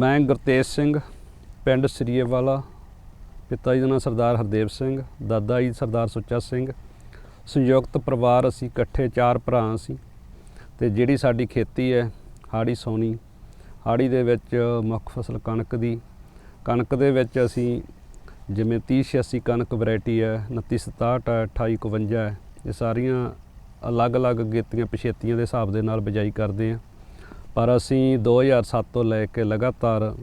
ਮੈਂ ਗੁਰਤੇਜ ਸਿੰਘ, ਪਿੰਡ ਸਰੀਏਵਾਲਾ, ਪਿਤਾ ਜੀ ਦਾ ਨਾਮ ਸਰਦਾਰ ਹਰਦੇਵ ਸਿੰਘ, ਦਾਦਾ ਜੀ ਸਰਦਾਰ ਸੁੱਚਾ ਸਿੰਘ। ਸੰਯੁਕਤ ਪਰਿਵਾਰ ਅਸੀਂ ਇਕੱਠੇ, ਚਾਰ ਭਰਾ ਅਸੀਂ ਤੇ ਜਿਹੜੀ ਸਾਡੀ ਖੇਤੀ ਹੈ, ਹਾੜੀ ਸੋਨੀ ਹਾੜੀ ਦੇ ਵਿੱਚ ਮੁੱਖ ਫਸਲ ਕਣਕ ਦੀ। ਕਣਕ ਦੇ ਵਿੱਚ ਅਸੀਂ ਜਿਵੇਂ 3086 ਕਣਕ ਵੈਰਾਈਟੀ ਹੈ 2967 ਹੈ 2851 ਹੈ, ਇਹ ਸਾਰੀਆਂ ਅਲੱਗ-ਅਲੱਗ ਗੇਤੀਆਂ, ਪਛੇਤੀਆਂ ਦੇ ਹਿਸਾਬ ਦੇ ਨਾਲ ਬਿਜਾਈ ਕਰਦੇ ਹਾਂ। ਪਰ ਅਸੀਂ 2007 ਤੋਂ ਲੈ ਕੇ ਲਗਾਤਾਰ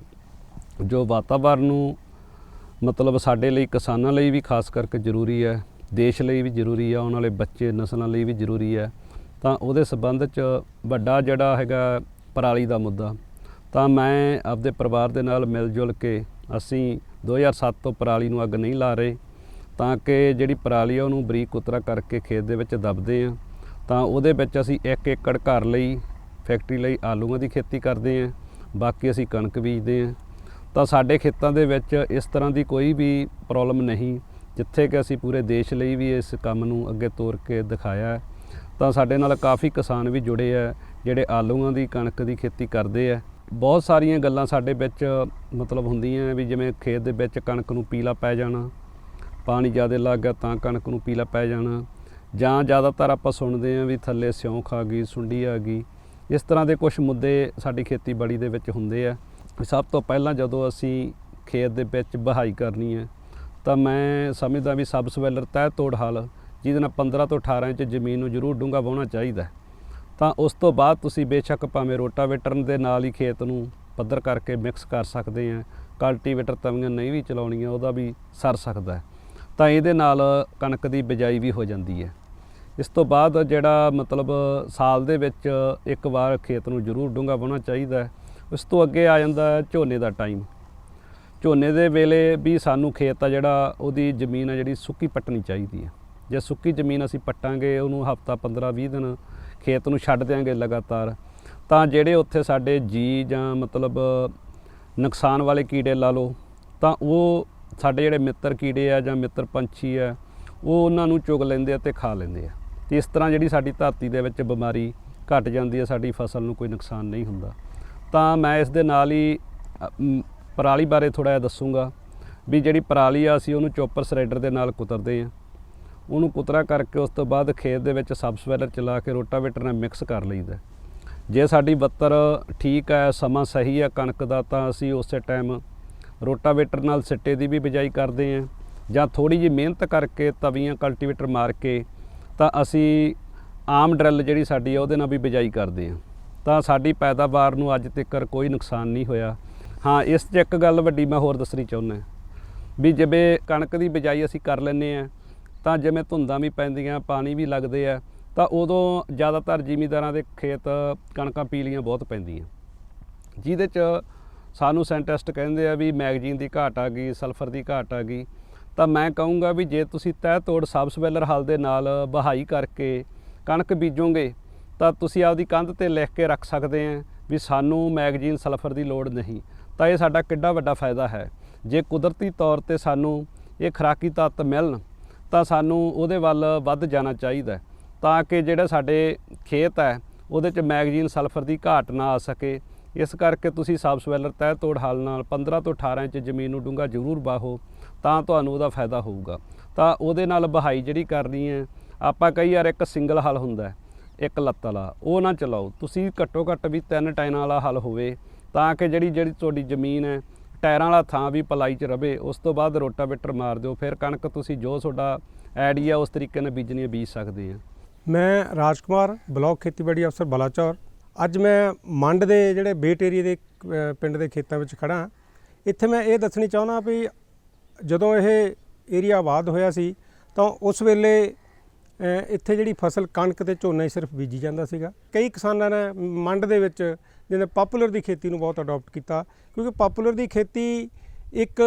ਜੋ ਵਾਤਾਵਰਨ ਨੂੰ ਮਤਲਬ ਸਾਡੇ ਲਈ ਕਿਸਾਨਾਂ ਲਈ ਵੀ ਖਾਸ ਕਰਕੇ ਜ਼ਰੂਰੀ ਹੈ, ਦੇਸ਼ ਲਈ ਵੀ ਜ਼ਰੂਰੀ ਹੈ, ਉਹਨਾਂ ਵਾਲੇ ਬੱਚੇ, ਨਸਲਾਂ ਲਈ ਵੀ ਜ਼ਰੂਰੀ ਹੈ, ਤਾਂ ਉਹਦੇ ਸਬੰਧ 'ਚ ਵੱਡਾ ਜਿਹੜਾ ਹੈਗਾ ਪਰਾਲੀ ਦਾ ਮੁੱਦਾ। ਤਾਂ ਮੈਂ ਆਪਦੇ ਪਰਿਵਾਰ ਦੇ ਨਾਲ ਮਿਲ ਜੁਲ ਕੇ ਅਸੀਂ 2007 ਤੋਂ ਪਰਾਲੀ ਨੂੰ ਅੱਗ ਨਹੀਂ ਲਾ ਰਹੇ, ਤਾਂ ਕਿ ਜਿਹੜੀ ਪਰਾਲੀ ਆ ਉਹਨੂੰ ਬਰੀਕ ਕੁਤਰਾ ਕਰਕੇ ਖੇਤ ਦੇ ਵਿੱਚ ਦਬਦੇ ਆ ਤਾਂ ਉਹਦੇ ਵਿੱਚ ਅਸੀਂ 1 ਏਕੜ ਘਰ ਲਈ ਫੈਕਟਰੀ ਲਈ ਆਲੂਆਂ ਦੀ ਖੇਤੀ ਕਰਦੇ ਆ ਬਾਕੀ ਅਸੀਂ ਕਣਕ ਬੀਜਦੇ ਆ ਤਾਂ ਸਾਡੇ ਖੇਤਾਂ ਦੇ ਵਿੱਚ ਇਸ ਤਰ੍ਹਾਂ ਦੀ ਕੋਈ ਵੀ ਪ੍ਰੋਬਲਮ ਨਹੀਂ, ਜਿੱਥੇ ਕਿ ਅਸੀਂ ਪੂਰੇ ਦੇਸ਼ ਲਈ ਵੀ ਇਸ ਕੰਮ ਨੂੰ ਅੱਗੇ ਤੋਰ ਕੇ ਦਿਖਾਇਆ। ਤਾਂ ਸਾਡੇ ਨਾਲ ਕਾਫੀ ਕਿਸਾਨ ਵੀ ਜੁੜੇ ਆ, ਜਿਹੜੇ ਆਲੂਆਂ ਦੀ, ਕਣਕ ਦੀ ਖੇਤੀ ਕਰਦੇ ਆ। ਬਹੁਤ ਸਾਰੀਆਂ ਗੱਲਾਂ ਸਾਡੇ ਵਿੱਚ ਮਤਲਬ ਹੁੰਦੀਆਂ ਵੀ ਜਿਵੇਂ ਖੇਤ ਦੇ ਵਿੱਚ ਕਣਕ ਨੂੰ ਪੀਲਾ ਪੈ ਜਾਣਾ, ਪਾਣੀ ਜ਼ਿਆਦਾ ਲੱਗ ਗਿਆ ਤਾਂ ਕਣਕ ਨੂੰ ਪੀਲਾ ਪੈ ਜਾਣਾ। ਜਾਂ ਜ਼ਿਆਦਾਤਰ ਆਪਾਂ ਸੁਣਦੇ ਆਂ ਵੀ ਥੱਲੇ ਸਿਉਂਖ ਆ ਗਈ, ਸੁੰਡੀ ਆ ਗਈ। ਇਸ ਤਰ੍ਹਾਂ ਦੇ ਕੁਝ ਮੁੱਦੇ ਸਾਡੀ ਖੇਤੀਬਾੜੀ ਦੇ ਵਿੱਚ ਹੁੰਦੇ ਆ। ਸਭ ਤੋਂ ਪਹਿਲਾਂ ਜਦੋਂ ਅਸੀਂ ਖੇਤ ਦੇ ਵਿੱਚ ਬਹਾਈ ਕਰਨੀ ਹੈ ਤਾਂ ਮੈਂ ਸਮਝਦਾ ਵੀ ਸਬ ਸਵੈਲਰ ਤਹਿ ਤੋੜ ਹਲ, ਜਿਹਦੇ ਨਾਲ 15 ਤੋਂ 18 ਇੰਚ ਜ਼ਮੀਨ ਨੂੰ ਜ਼ਰੂਰ ਡੂੰਘਾ ਵਾਹੁਣਾ ਚਾਹੀਦਾ ਤਾਂ ਉਸ ਤੋਂ ਬਾਅਦ ਤੁਸੀਂ ਬੇਸ਼ੱਕ ਭਾਵੇਂ ਰੋਟਾਵੇਟਰ ਦੇ ਨਾਲ ਹੀ ਖੇਤ ਨੂੰ ਪੱਧਰ ਕਰਕੇ ਮਿਕਸ ਕਰ ਸਕਦੇ ਆ। ਕਲਟੀਵੇਟਰ ਤਵੀਆਂ ਨਹੀਂ ਵੀ ਚਲਾਉਣੀਆਂ, ਉਹਦਾ ਵੀ ਸਰ ਸਕਦਾ ਤਾਂ ਇਹਦੇ ਨਾਲ ਕਣਕ ਦੀ ਬਿਜਾਈ ਵੀ ਹੋ ਜਾਂਦੀ ਹੈ। ਇਸ ਤੋਂ ਬਾਅਦ ਜਿਹੜਾ ਮਤਲਬ ਸਾਲ ਦੇ ਵਿੱਚ ਇੱਕ ਵਾਰ ਖੇਤ ਨੂੰ ਜ਼ਰੂਰ ਡੂੰਘਾ ਵਾਹੁਣਾ ਚਾਹੀਦਾ ਹੈ। ਉਸ ਤੋਂ ਅੱਗੇ ਆ ਜਾਂਦਾ ਝੋਨੇ ਦਾ ਟਾਈਮ। ਝੋਨੇ ਦੇ ਵੇਲੇ ਵੀ ਸਾਨੂੰ ਖੇਤ ਆ ਜਿਹੜਾ ਉਹਦੀ ਜ਼ਮੀਨ ਆ ਜਿਹੜੀ ਸੁੱਕੀ ਪੱਟਣੀ ਚਾਹੀਦੀ ਹੈ। ਜੇ ਸੁੱਕੀ ਜ਼ਮੀਨ ਅਸੀਂ ਪੱਟਾਂਗੇ, ਉਹਨੂੰ ਹਫਤਾ 15 20 ਦਿਨ ਖੇਤ ਨੂੰ ਛੱਡ ਦਿਆਂਗੇ ਲਗਾਤਾਰ, ਤਾਂ ਜਿਹੜੇ ਉੱਥੇ ਸਾਡੇ ਜੀ ਜਾਂ ਮਤਲਬ ਨੁਕਸਾਨ ਵਾਲੇ ਕੀੜੇ ਲਾ ਲਓ, ਤਾਂ ਉਹ ਸਾਡੇ ਜਿਹੜੇ ਮਿੱਤਰ ਕੀੜੇ ਆ ਜਾਂ ਮਿੱਤਰ ਪੰਛੀ ਆ, ਉਹ ਉਹਨਾਂ ਨੂੰ ਚੁਗ ਲੈਂਦੇ ਆ ਤੇ ਖਾ ਲੈਂਦੇ ਆ। ਤੇ ਇਸ ਤਰ੍ਹਾਂ ਜਿਹੜੀ ਸਾਡੀ ਧਰਤੀ ਦੇ ਵਿੱਚ ਬਿਮਾਰੀ ਘਟ ਜਾਂਦੀ ਹੈ, ਸਾਡੀ ਫਸਲ ਨੂੰ ਕੋਈ ਨੁਕਸਾਨ ਨਹੀਂ ਹੁੰਦਾ। ਤਾਂ ਮੈਂ ਇਸ ਦੇ ਨਾਲ ਹੀ ਪਰਾਲੀ ਬਾਰੇ ਥੋੜਾ ਜਿਹਾ ਦੱਸੂਗਾ ਵੀ ਜਿਹੜੀ ਪਰਾਲੀ ਆ, ਅਸੀਂ ਉਹਨੂੰ ਚੋਪਰ ਸਰਾਈਡਰ ਦੇ ਨਾਲ ਕੁਤਰਦੇ ਆ ਉਹਨੂੰ ਕੁਤਰਾ ਕਰਕੇ ਉਸ ਤੋਂ ਬਾਅਦ ਖੇਤ ਦੇ ਵਿੱਚ ਸਬਸਵੈਲਰ ਚਲਾ ਕੇ ਰੋਟਾਵੇਟਰ ਨਾਲ ਮਿਕਸ ਕਰ ਲਈਦਾ ਜੇ ਸਾਡੀ ਬੱਤਰ ਠੀਕ ਹੈ, ਸਮਾਂ ਸਹੀ ਹੈ ਕਣਕ ਦਾ, ਤਾਂ ਅਸੀਂ ਉਸੇ ਟਾਈਮ ਰੋਟਾਵੇਟਰ ਨਾਲ ਸਿੱਟੇ ਦੀ ਵੀ ਬਿਜਾਈ ਕਰਦੇ ਹਾਂ ਜਾਂ ਥੋੜੀ ਜਿਹੀ ਮਿਹਨਤ ਕਰਕੇ ਤਵੀਆਂ ਕਲਟੀਵੇਟਰ ਮਾਰ ਕੇ ਤਾਂ ਅਸੀਂ ਆਮ ਡਰਿਲ ਜਿਹੜੀ ਸਾਡੀ ਆ, ਉਹਦੇ ਨਾਲ ਵੀ ਬਿਜਾਈ ਕਰਦੇ ਹਾਂ। ਤਾਂ ਸਾਡੀ ਪੈਦਾਵਾਰ ਨੂੰ ਅੱਜ ਤੱਕ ਕੋਈ ਨੁਕਸਾਨ ਨਹੀਂ ਹੋਇਆ। ਹਾਂ, ਇਸ 'ਚ ਇੱਕ ਗੱਲ ਵੱਡੀ ਮੈਂ ਹੋਰ ਦੱਸਣੀ ਚਾਹੁੰਦਾ ਵੀ ਜਿਵੇਂ ਕਣਕ ਦੀ ਬਿਜਾਈ ਅਸੀਂ ਕਰ ਲੈਂਦੇ ਆ ਤਾਂ ਜਿਵੇਂ ਧੁੰਦਾਂ ਵੀ ਪੈਂਦੀਆਂ, ਪਾਣੀ ਵੀ ਲੱਗਦੇ ਆ, ਤਾਂ ਉਦੋਂ ਜ਼ਿਆਦਾਤਰ ਜ਼ਿਮੀਂਦਾਰਾਂ ਦੇ ਖੇਤ ਕਣਕਾਂ ਪੀਲੀਆਂ ਬਹੁਤ ਪੈਂਦੀਆਂ। ਜਿਹਦੇ 'ਚ ਸਾਨੂੰ ਸਾਇੰਟਿਸਟ ਕਹਿੰਦੇ ਆ ਵੀ ਮੈਗਜ਼ੀਨ ਦੀ ਘਾਟ ਆ ਗਈ, ਸਲਫਰ ਦੀ ਘਾਟ ਆ ਗਈ ਤਾਂ ਮੈਂ ਕਹੂੰਗਾ ਵੀ ਜੇ ਤੁਸੀਂ ਤਹਿ ਤੋੜ ਸਬਸਵੈਲਰ ਹਲ ਦੇ ਨਾਲ ਬਹਾਈ ਕਰਕੇ ਕਣਕ ਬੀਜੋਗੇ, ਤਾਂ ਤੁਸੀਂ ਆਪਦੀ ਕੰਧ ਤੇ ਲਿਖ ਕੇ ਰੱਖ ਸਕਦੇ ਆ ਵੀ ਸਾਨੂੰ ਮੈਗਜ਼ੀਨ ਸਲਫਰ ਦੀ ਲੋੜ ਨਹੀਂ। ਤਾਂ ਇਹ ਸਾਡਾ ਕਿੱਡਾ ਵੱਡਾ ਫਾਇਦਾ ਹੈ। ਜੇ ਕੁਦਰਤੀ ਤੌਰ ਤੇ ਸਾਨੂੰ ਇਹ ਖਰਾਕੀ ਤੱਤ ਮਿਲਣ, ਤਾਂ ਸਾਨੂੰ ਉਹਦੇ ਵੱਲ ਵੱਧ ਜਾਣਾ ਚਾਹੀਦਾ ਤਾਂ ਕਿ ਜਿਹੜਾ ਸਾਡੇ ਖੇਤ ਹੈ, ਉਹਦੇ 'ਚ ਮੈਗਜ਼ੀਨ ਸਲਫਰ ਦੀ ਘਾਟ ਨਾ ਆ ਸਕੇ। ਇਸ ਕਰਕੇ ਤੁਸੀਂ ਸਬਸਵੈਲਰ ਤਹਿ ਤੋੜ ਹਲ ਨਾਲ 15 ਤੋਂ 18 ਇੰਚ ਜ਼ਮੀਨ ਨੂੰ ਡੂੰਘਾ ਜ਼ਰੂਰ ਬਾਹੋ ਤਾਂ ਤੁਹਾਨੂੰ ਉਹਦਾ ਫਾਇਦਾ ਹੋਊਗਾ। ਤਾਂ ਉਹਦੇ ਨਾਲ ਬਹਾਈ ਜਿਹੜੀ ਕਰਨੀ ਹੈ, ਆਪਾਂ ਕਈ ਵਾਰ ਇੱਕ ਸਿੰਗਲ ਹਲ ਹੁੰਦਾ ਇੱਕ ਲੱਤ ਵਾਲਾ, ਉਹ ਨਾ ਚਲਾਓ। ਤੁਸੀਂ ਘੱਟੋ ਘੱਟ ਵੀ ਤਿੰਨ ਟਾਇਨਾਂ ਵਾਲਾ ਹਲ ਹੋਵੇ, ਤਾਂ ਕਿ ਜਿਹੜੀ ਜਿਹੜੀ ਤੁਹਾਡੀ ਜ਼ਮੀਨ ਹੈ, ਟਾਇਰਾਂ ਵਾਲਾ ਥਾਂ ਵੀ ਪਲਾਈ 'ਚ ਰਵੇ, ਉਸ ਤੋਂ ਬਾਅਦ ਰੋਟਾਵੇਟਰ ਮਾਰ ਦਿਓ। ਫਿਰ ਕਣਕ ਤੁਸੀਂ ਜੋ ਤੁਹਾਡਾ ਆਈਡੀਆ ਉਸ ਤਰੀਕੇ ਨਾਲ ਬੀਜਣੀ ਬੀਜ ਸਕਦੇ ਆ ਮੈਂ ਰਾਜਕੁਮਾਰ, ਬਲਾਕ ਖੇਤੀਬਾੜੀ ਅਫਸਰ ਬਲਾਚੌਰ। ਅੱਜ ਮੈਂ ਮੰਡ ਦੇ ਜਿਹੜੇ ਬੇਟ ਏਰੀਆ ਦੇ ਪਿੰਡ ਦੇ ਖੇਤਾਂ ਵਿੱਚ ਖੜਾ ਇੱਥੇ ਮੈਂ ਇਹ ਦੱਸਣੀ ਚਾਹੁੰਦਾ ਵੀ ਜਦੋਂ ਇਹ ਏਰੀਆ ਆਬਾਦ ਹੋਇਆ ਸੀ, ਤਾਂ ਉਸ ਵੇਲੇ ਇੱਥੇ ਜਿਹੜੀ ਫਸਲ ਕਣਕ ਤੇ ਝੋਨਾ ਹੀ ਸਿਰਫ ਬੀਜੀ ਜਾਂਦਾ ਸੀਗਾ। ਕਈ ਕਿਸਾਨਾਂ ਨੇ ਮੰਡ ਦੇ ਵਿੱਚ ਜਿਹਨੇ ਪਪੂਲਰ ਦੀ ਖੇਤੀ ਨੂੰ ਬਹੁਤ ਅਡਾਪਟ ਕੀਤਾ, ਕਿਉਂਕਿ ਪਪੂਲਰ ਦੀ ਖੇਤੀ ਇੱਕ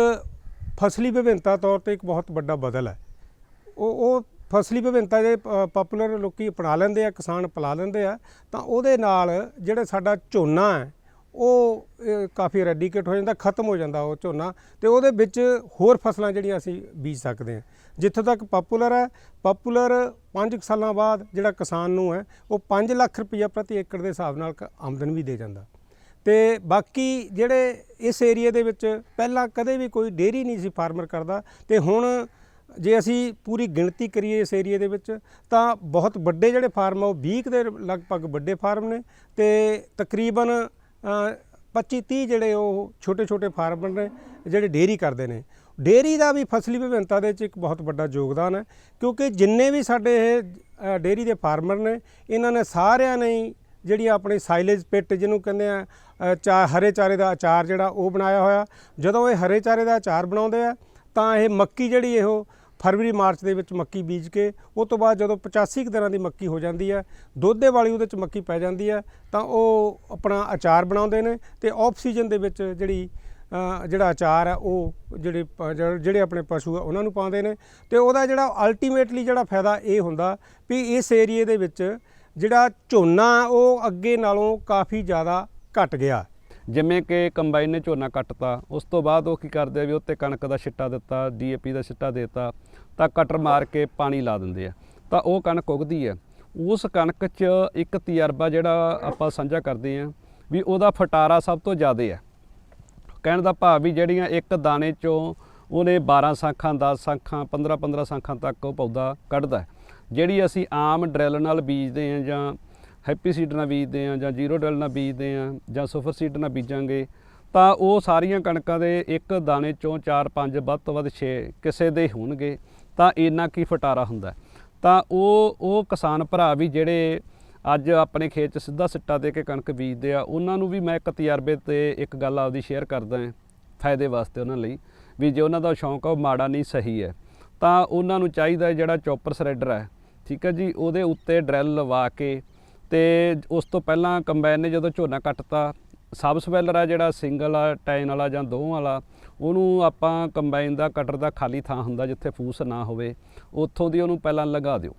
ਫਸਲੀ ਵਿਭਿੰਨਤਾ ਤੌਰ ਤੇ ਇੱਕ ਬਹੁਤ ਵੱਡਾ ਬਦਲ ਹੈ। ਉਹ ਉਹ ਫਸਲੀ ਵਿਭਿੰਨਤਾ ਦੇ ਪਪੂਲਰ ਲੋਕੀ ਅਪਣਾ ਲੈਂਦੇ ਆ, ਕਿਸਾਨ ਅਪਣਾ ਲੈਂਦੇ ਆ, ਤਾਂ ਉਹਦੇ ਨਾਲ ਜਿਹੜਾ ਸਾਡਾ ਝੋਨਾ ਹੈ ਉਹ ਕਾਫੀ ਰੈਡੀਕੇਟ ਹੋ ਜਾਂਦਾ, ਖਤਮ ਹੋ ਜਾਂਦਾ ਉਹ ਝੋਨਾ ਤੇ ਉਹਦੇ ਵਿੱਚ ਹੋਰ ਫਸਲਾਂ ਜਿਹੜੀਆਂ ਅਸੀਂ ਬੀਜ ਸਕਦੇ ਹਾਂ। ਜਿੱਥੋਂ ਤੱਕ ਪਪੂਲਰ ਹੈ ਪਪੂਲਰ 5 ਸਾਲਾਂ ਬਾਅਦ ਜਿਹੜਾ ਕਿਸਾਨ ਨੂੰ ਹੈ, ਉਹ 5 ਲੱਖ ਰੁਪਈਆ ਪ੍ਰਤੀ ਏਕੜ ਦੇ ਹਿਸਾਬ ਨਾਲ ਕ- ਆਮਦਨ ਵੀ ਦੇ ਜਾਂਦਾ। ਤੇ ਬਾਕੀ ਜਿਹੜੇ ਇਸ ਏਰੀਆ ਦੇ ਵਿੱਚ ਪਹਿਲਾਂ ਕਦੇ ਵੀ ਕੋਈ ਡੇਅਰੀ ਨਹੀਂ ਸੀ ਫਾਰਮਰ ਕਰਦਾ ਤੇ ਹੁਣ ਜੇ ਅਸੀਂ ਪੂਰੀ ਗਿਣਤੀ ਕਰੀਏ ਇਸ ਏਰੀਆ ਦੇ ਵਿੱਚ, ਤਾਂ ਬਹੁਤ ਵੱਡੇ ਜਿਹੜੇ ਫਾਰਮ ਆ, ਉਹ 20 ਕੁ ਦੇ ਲਗਭਗ ਵੱਡੇ ਫਾਰਮ ਨੇ ਤੇ ਤਕਰੀਬਨ 25 30 ਜਿਹੜੇ ਉਹ ਛੋਟੇ ਛੋਟੇ ਫਾਰਮਰ ਨੇ ਜਿਹੜੇ ਡੇਅਰੀ ਕਰਦੇ ਨੇ। ਡੇਅਰੀ ਦਾ ਵੀ ਫਸਲੀ ਵਿਭਿੰਨਤਾ ਦੇ ਵਿੱਚ ਇੱਕ ਬਹੁਤ ਵੱਡਾ ਯੋਗਦਾਨ ਹੈ ਕਿਉਂਕਿ ਜਿੰਨੇ ਵੀ ਸਾਡੇ ਇਹ ਅ, ਡੇਅਰੀ ਦੇ ਫਾਰਮਰ ਨੇ ਇਹਨਾਂ ਨੇ ਸਾਰਿਆਂ ਨੇ ਜਿਹੜੀ ਆਪਣੀ ਸਾਈਲੇਜ ਪਿੱਟ ਜਿਹਨੂੰ ਕਹਿੰਦੇ ਆ ਚਾ ਹਰੇ ਚਾਰੇ ਦਾ ਅਚਾਰ ਜਿਹੜਾ ਉਹ ਬਣਾਇਆ ਹੋਇਆ। ਜਦੋਂ ਇਹ ਹਰੇ ਚਾਰੇ ਦਾ ਅਚਾਰ ਬਣਾਉਂਦੇ ਆ ਤਾਂ ਇਹ ਮੱਕੀ ਜਿਹੜੀ ਇਹੋ ਫਰਵਰੀ ਮਾਰਚ ਦੇ ਵਿੱਚ ਮੱਕੀ ਬੀਜ ਕੇ ਉਹ ਤੋਂ ਬਾਅਦ ਜਦੋਂ 85 ਕੁ ਦਿਨਾਂ ਦੀ ਮੱਕੀ ਹੋ ਜਾਂਦੀ ਹੈ, ਦੋਧੇ ਵਾਲੀ ਉਹਦੇ ਚ ਮੱਕੀ ਪੈ ਜਾਂਦੀ ਹੈ, ਤਾਂ ਉਹ ਆਪਣਾ ਅਚਾਰ ਬਣਾਉਂਦੇ ਨੇ ਤੇ ਆਫ ਸੀਜ਼ਨ ਦੇ ਵਿੱਚ ਜਿਹੜੀ ਜਿਹੜਾ ਅਚਾਰ ਹੈ, ਉਹ ਜਿਹੜੇ ਜਿਹੜੇ ਜਿਹੜੇ ਆਪਣੇ ਪਸ਼ੂ ਆ ਉਹਨਾਂ ਨੂੰ ਪਾਉਂਦੇ ਨੇ ਤੇ ਉਹਦਾ ਜਿਹੜਾ ਅਲਟੀਮੇਟਲੀ ਜਿਹੜਾ ਫਾਇਦਾ ਇਹ ਹੁੰਦਾ ਵੀ ਇਸ ਏਰੀਏ ਦੇ ਵਿੱਚ ਜਿਹੜਾ ਝੋਨਾ ਉਹ ਅੱਗੇ ਨਾਲੋਂ ਕਾਫੀ ਜ਼ਿਆਦਾ ਘਟ ਗਿਆ। ਜਿਵੇਂ ਕਿ ਕੰਬਾਈਨ ਨੇ ਝੋਨਾ ਕੱਟਤਾ, ਉਸ ਤੋਂ ਬਾਅਦ ਉਹ ਕੀ ਕਰਦੇ ਆ ਵੀ ਉੱਤੇ ਕਣਕ ਦਾ ਛਿੱਟਾ ਦਿੱਤਾ, ਡੀਏਪੀ ਦਾ ਛਿੱਟਾ ਦਿੱਤਾ ਤਾਂ ਕਟਰ ਮਾਰ ਕੇ ਪਾਣੀ ਲਾ ਦਿੰਦੇ ਆ। ਤਾਂ ਉਹ ਕਣਕ ਉਗਦੀ ਹੈ ਉਸ ਕਣਕ 'ਚ ਇੱਕ ਤਜਰਬਾ ਜਿਹੜਾ ਆਪਾਂ ਸਾਂਝਾ ਕਰਦੇ ਆ ਵੀ ਉਹਦਾ ਫਟਾਰਾ ਸਭ ਤੋਂ ਜ਼ਿਆਦਾ ਹੈ ਕਹਿਣ ਦਾ ਭਾਵ ਵੀ ਜਿਹੜੀਆਂ ਇੱਕ ਦਾਣੇ 'ਚੋਂ ਉਹਨੇ 12 ਸਾਖਾਂ 10 ਸਾਂਖਾਂ 15 15 ਸਾਂਖਾਂ ਤੱਕ ਉਹ ਪੌਦਾ ਕੱਢਦਾ ਜਿਹੜੀ ਅਸੀਂ ਆਮ ਡਰਿਲ ਨਾਲ ਬੀਜਦੇ ਆ ਜਾਂ ਹੈਪੀ ਸੀਡ ਨਾਲ ਬੀਜਦੇ ਆ ਜਾਂ ਜ਼ੀਰੋ ਡਰਿਲ ਨਾਲ ਬੀਜਦੇ ਆ ਜਾਂ ਸੁਪਰ ਸੀਡ ਨਾਲ ਬੀਜਾਂਗੇ, ਤਾਂ ਉਹ ਸਾਰੀਆਂ ਕਣਕਾਂ ਦੇ ਇੱਕ ਦਾਣੇ ਚੋਂ 4 5 ਵੱਧ ਤੋਂ ਵੱਧ 6 ਕਿਸੇ ਦੇ ਹੋਣਗੇ। ਤਾਂ ਇੰਨਾ ਕੀ ਫਟਾਰਾ ਹੁੰਦਾ ਤਾਂ ਉਹ ਉਹ ਕਿਸਾਨ ਭਰਾ ਵੀ ਜਿਹੜੇ ਅੱਜ ਆਪਣੇ ਖੇਤ 'ਚ ਸਿੱਧਾ ਸਿੱਟਾ ਦੇ ਕੇ ਕਣਕ ਬੀਜਦੇ ਆ, ਉਹਨਾਂ ਨੂੰ ਵੀ ਮੈਂ ਇੱਕ ਤਜਰਬੇ ਤੇ ਇੱਕ ਗੱਲ ਆਪਦੀ ਸ਼ੇਅਰ ਕਰਦਾ ਹਾਂ ਫਾਇਦੇ ਵਾਸਤੇ ਉਹਨਾਂ ਲਈ, ਵੀ ਜੇ ਉਹਨਾਂ ਦਾ ਸ਼ੌਂਕ ਆ, ਉਹ ਮਾੜਾ ਨਹੀਂ, ਸਹੀ ਹੈ। ਤਾਂ ਉਹਨਾਂ ਨੂੰ ਚਾਹੀਦਾ ਜਿਹੜਾ ਚੌਪਰ ਸਰੈਡਰ ਹੈ, ਠੀਕ ਹੈ ਜੀ? ਉਹਦੇ ਉੱਤੇ ਡਰਿਲ ਲਵਾ ਕੇ ਤੇ ਉਸ ਤੋਂ ਪਹਿਲਾਂ ਕੰਬਾਈਨ ਨੇ ਜਦੋਂ ਝੋਨਾ ਕੱਟਤਾ, ਸਬ ਸਵੈਲਰ ਆ ਜਿਹੜਾ ਸਿੰਗਲ ਆ ਟਾਈਨ ਵਾਲਾ ਜਾਂ ਦੋ ਵਾਲਾ ਉਹਨੂੰ ਆਪਾਂ ਕੰਬਾਈਨ ਦਾ, ਕਟਰ ਦਾ ਖਾਲੀ ਥਾਂ ਹੁੰਦਾ ਜਿੱਥੇ ਫੂਸ ਨਾ ਹੋਵੇ, ਉੱਥੋਂ ਦੀ ਉਹਨੂੰ ਪਹਿਲਾਂ ਲਗਾ ਦਿਓ।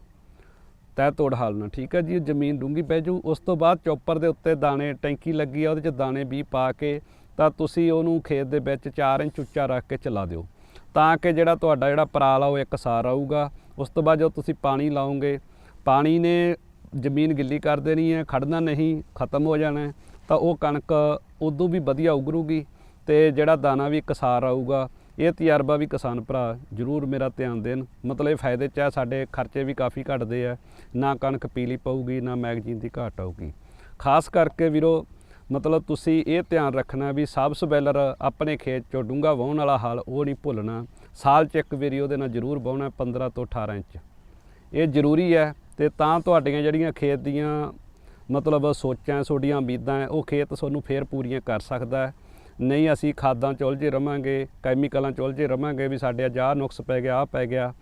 ਤੈ ਤੋੜ ਹਾਲ ਨਾਲ, ਠੀਕ ਹੈ ਜੀ? ਜ਼ਮੀਨ ਡੂੰਗੀ ਪੈ ਜੂ। ਉਸ ਤੋਂ ਬਾਅਦ ਚੌਪਰ ਦੇ ਉੱਤੇ ਦਾਣੇ, ਟੈਂਕੀ ਲੱਗੀ ਆ, ਉਹਦੇ 'ਚ ਦਾਣੇ ਵੀ ਪਾ ਕੇ ਤਾਂ ਤੁਸੀਂ ਉਹਨੂੰ ਖੇਤ ਦੇ ਵਿੱਚ 4 ਇੰਚ ਉੱਚਾ ਰੱਖ ਕੇ ਚਲਾ ਦਿਓ। ਤਾਂ ਕਿ ਜਿਹੜਾ ਤੁਹਾਡਾ ਜਿਹੜਾ ਪਰਾਲ ਆ, ਉਹ ਇੱਕ ਸਾਰ ਆਊਗਾ। ਉਸ ਤੋਂ ਬਾਅਦ ਜਦੋਂ ਤੁਸੀਂ ਪਾਣੀ ਲਾਓਗੇ, ਪਾਣੀ ਨੇ ਜ਼ਮੀਨ ਗਿੱਲੀ ਕਰ ਦੇਣੀ ਹੈ, ਖੜਨਾ ਨਹੀਂ, ਖਤਮ ਹੋ ਜਾਣਾ ਤਾਂ ਉਹ ਕਣਕ ਉਦੋਂ ਵੀ ਵਧੀਆ ਉਗਰੂਗੀ। ਤੇ ਜਿਹੜਾ ਦਾਣਾ ਵੀ ਇੱਕ ਆਊਗਾ ਇਹ ਤਜਰਬਾ ਵੀ ਕਿਸਾਨ ਭਰਾ ਜਰੂਰ ਮੇਰਾ ਧਿਆਨ ਦੇਣ। ਮਤਲਬ ਇਹ ਫਾਇਦੇ ਚ ਆ ਸਾਡੇ ਖਰਚੇ ਵੀ ਕਾਫੀ ਘਟਦੇ ਆ। ਨਾ ਕਣਕ ਪੀਲੀ ਪਊਗੀ ਨਾ ਮੈਗਜ਼ੀਨ ਦੀ ਘਾਟ ਆਊਗੀ। ਖਾਸ ਕਰਕੇ ਵੀਰੋ ਮਤਲਬ ਤੁਸੀਂ ਇਹ ਧਿਆਨ ਰੱਖਣਾ ਵੀ ਸਬ ਸਬੈਲਰ ਆਪਣੇ ਖੇਤ ਚੋਂ ਡੂੰਘਾ ਵਾਹੁਣ ਵਾਲਾ ਹਾਲ ਉਹ ਨਹੀਂ ਭੁੱਲਣਾ। ਸਾਲ ਚ ਇੱਕ ਵਾਰੀ ਉਹਦੇ ਨਾਲ ਜਰੂਰ ਵਾਹੁਣਾ 15 ਤੋਂ 18 ਇੰਚ। ਇਹ ਜ਼ਰੂਰੀ ਹੈ ਤੇ ਤਾਂ ਤੁਹਾਡੀਆਂ ਜਿਹੜੀਆਂ ਖੇਤ ਦੀਆਂ ਮਤਲਬ ਸੋਚਾਂ ਤੁਹਾਡੀਆਂ ਉਮੀਦਾਂ ਹੈ, ਉਹ ਖੇਤ ਤੁਹਾਨੂੰ ਫੇਰ ਪੂਰੀਆਂ ਕਰ ਸਕਦਾ ਹੈ। ਨਹੀਂ ਅਸੀਂ ਖਾਦਾਂ ਚ ਉਲਝੇ ਰਵਾਂਗੇ, ਕੈਮੀਕਲਾਂ ਚ ਉਲਝੇ ਰਵਾਂਗੇ ਵੀ ਸਾਡੇ ਅੱਜ ਆਹ ਨੁਕਸ ਪੈ ਗਿਆ ਆ ਪੈ ਗਿਆ।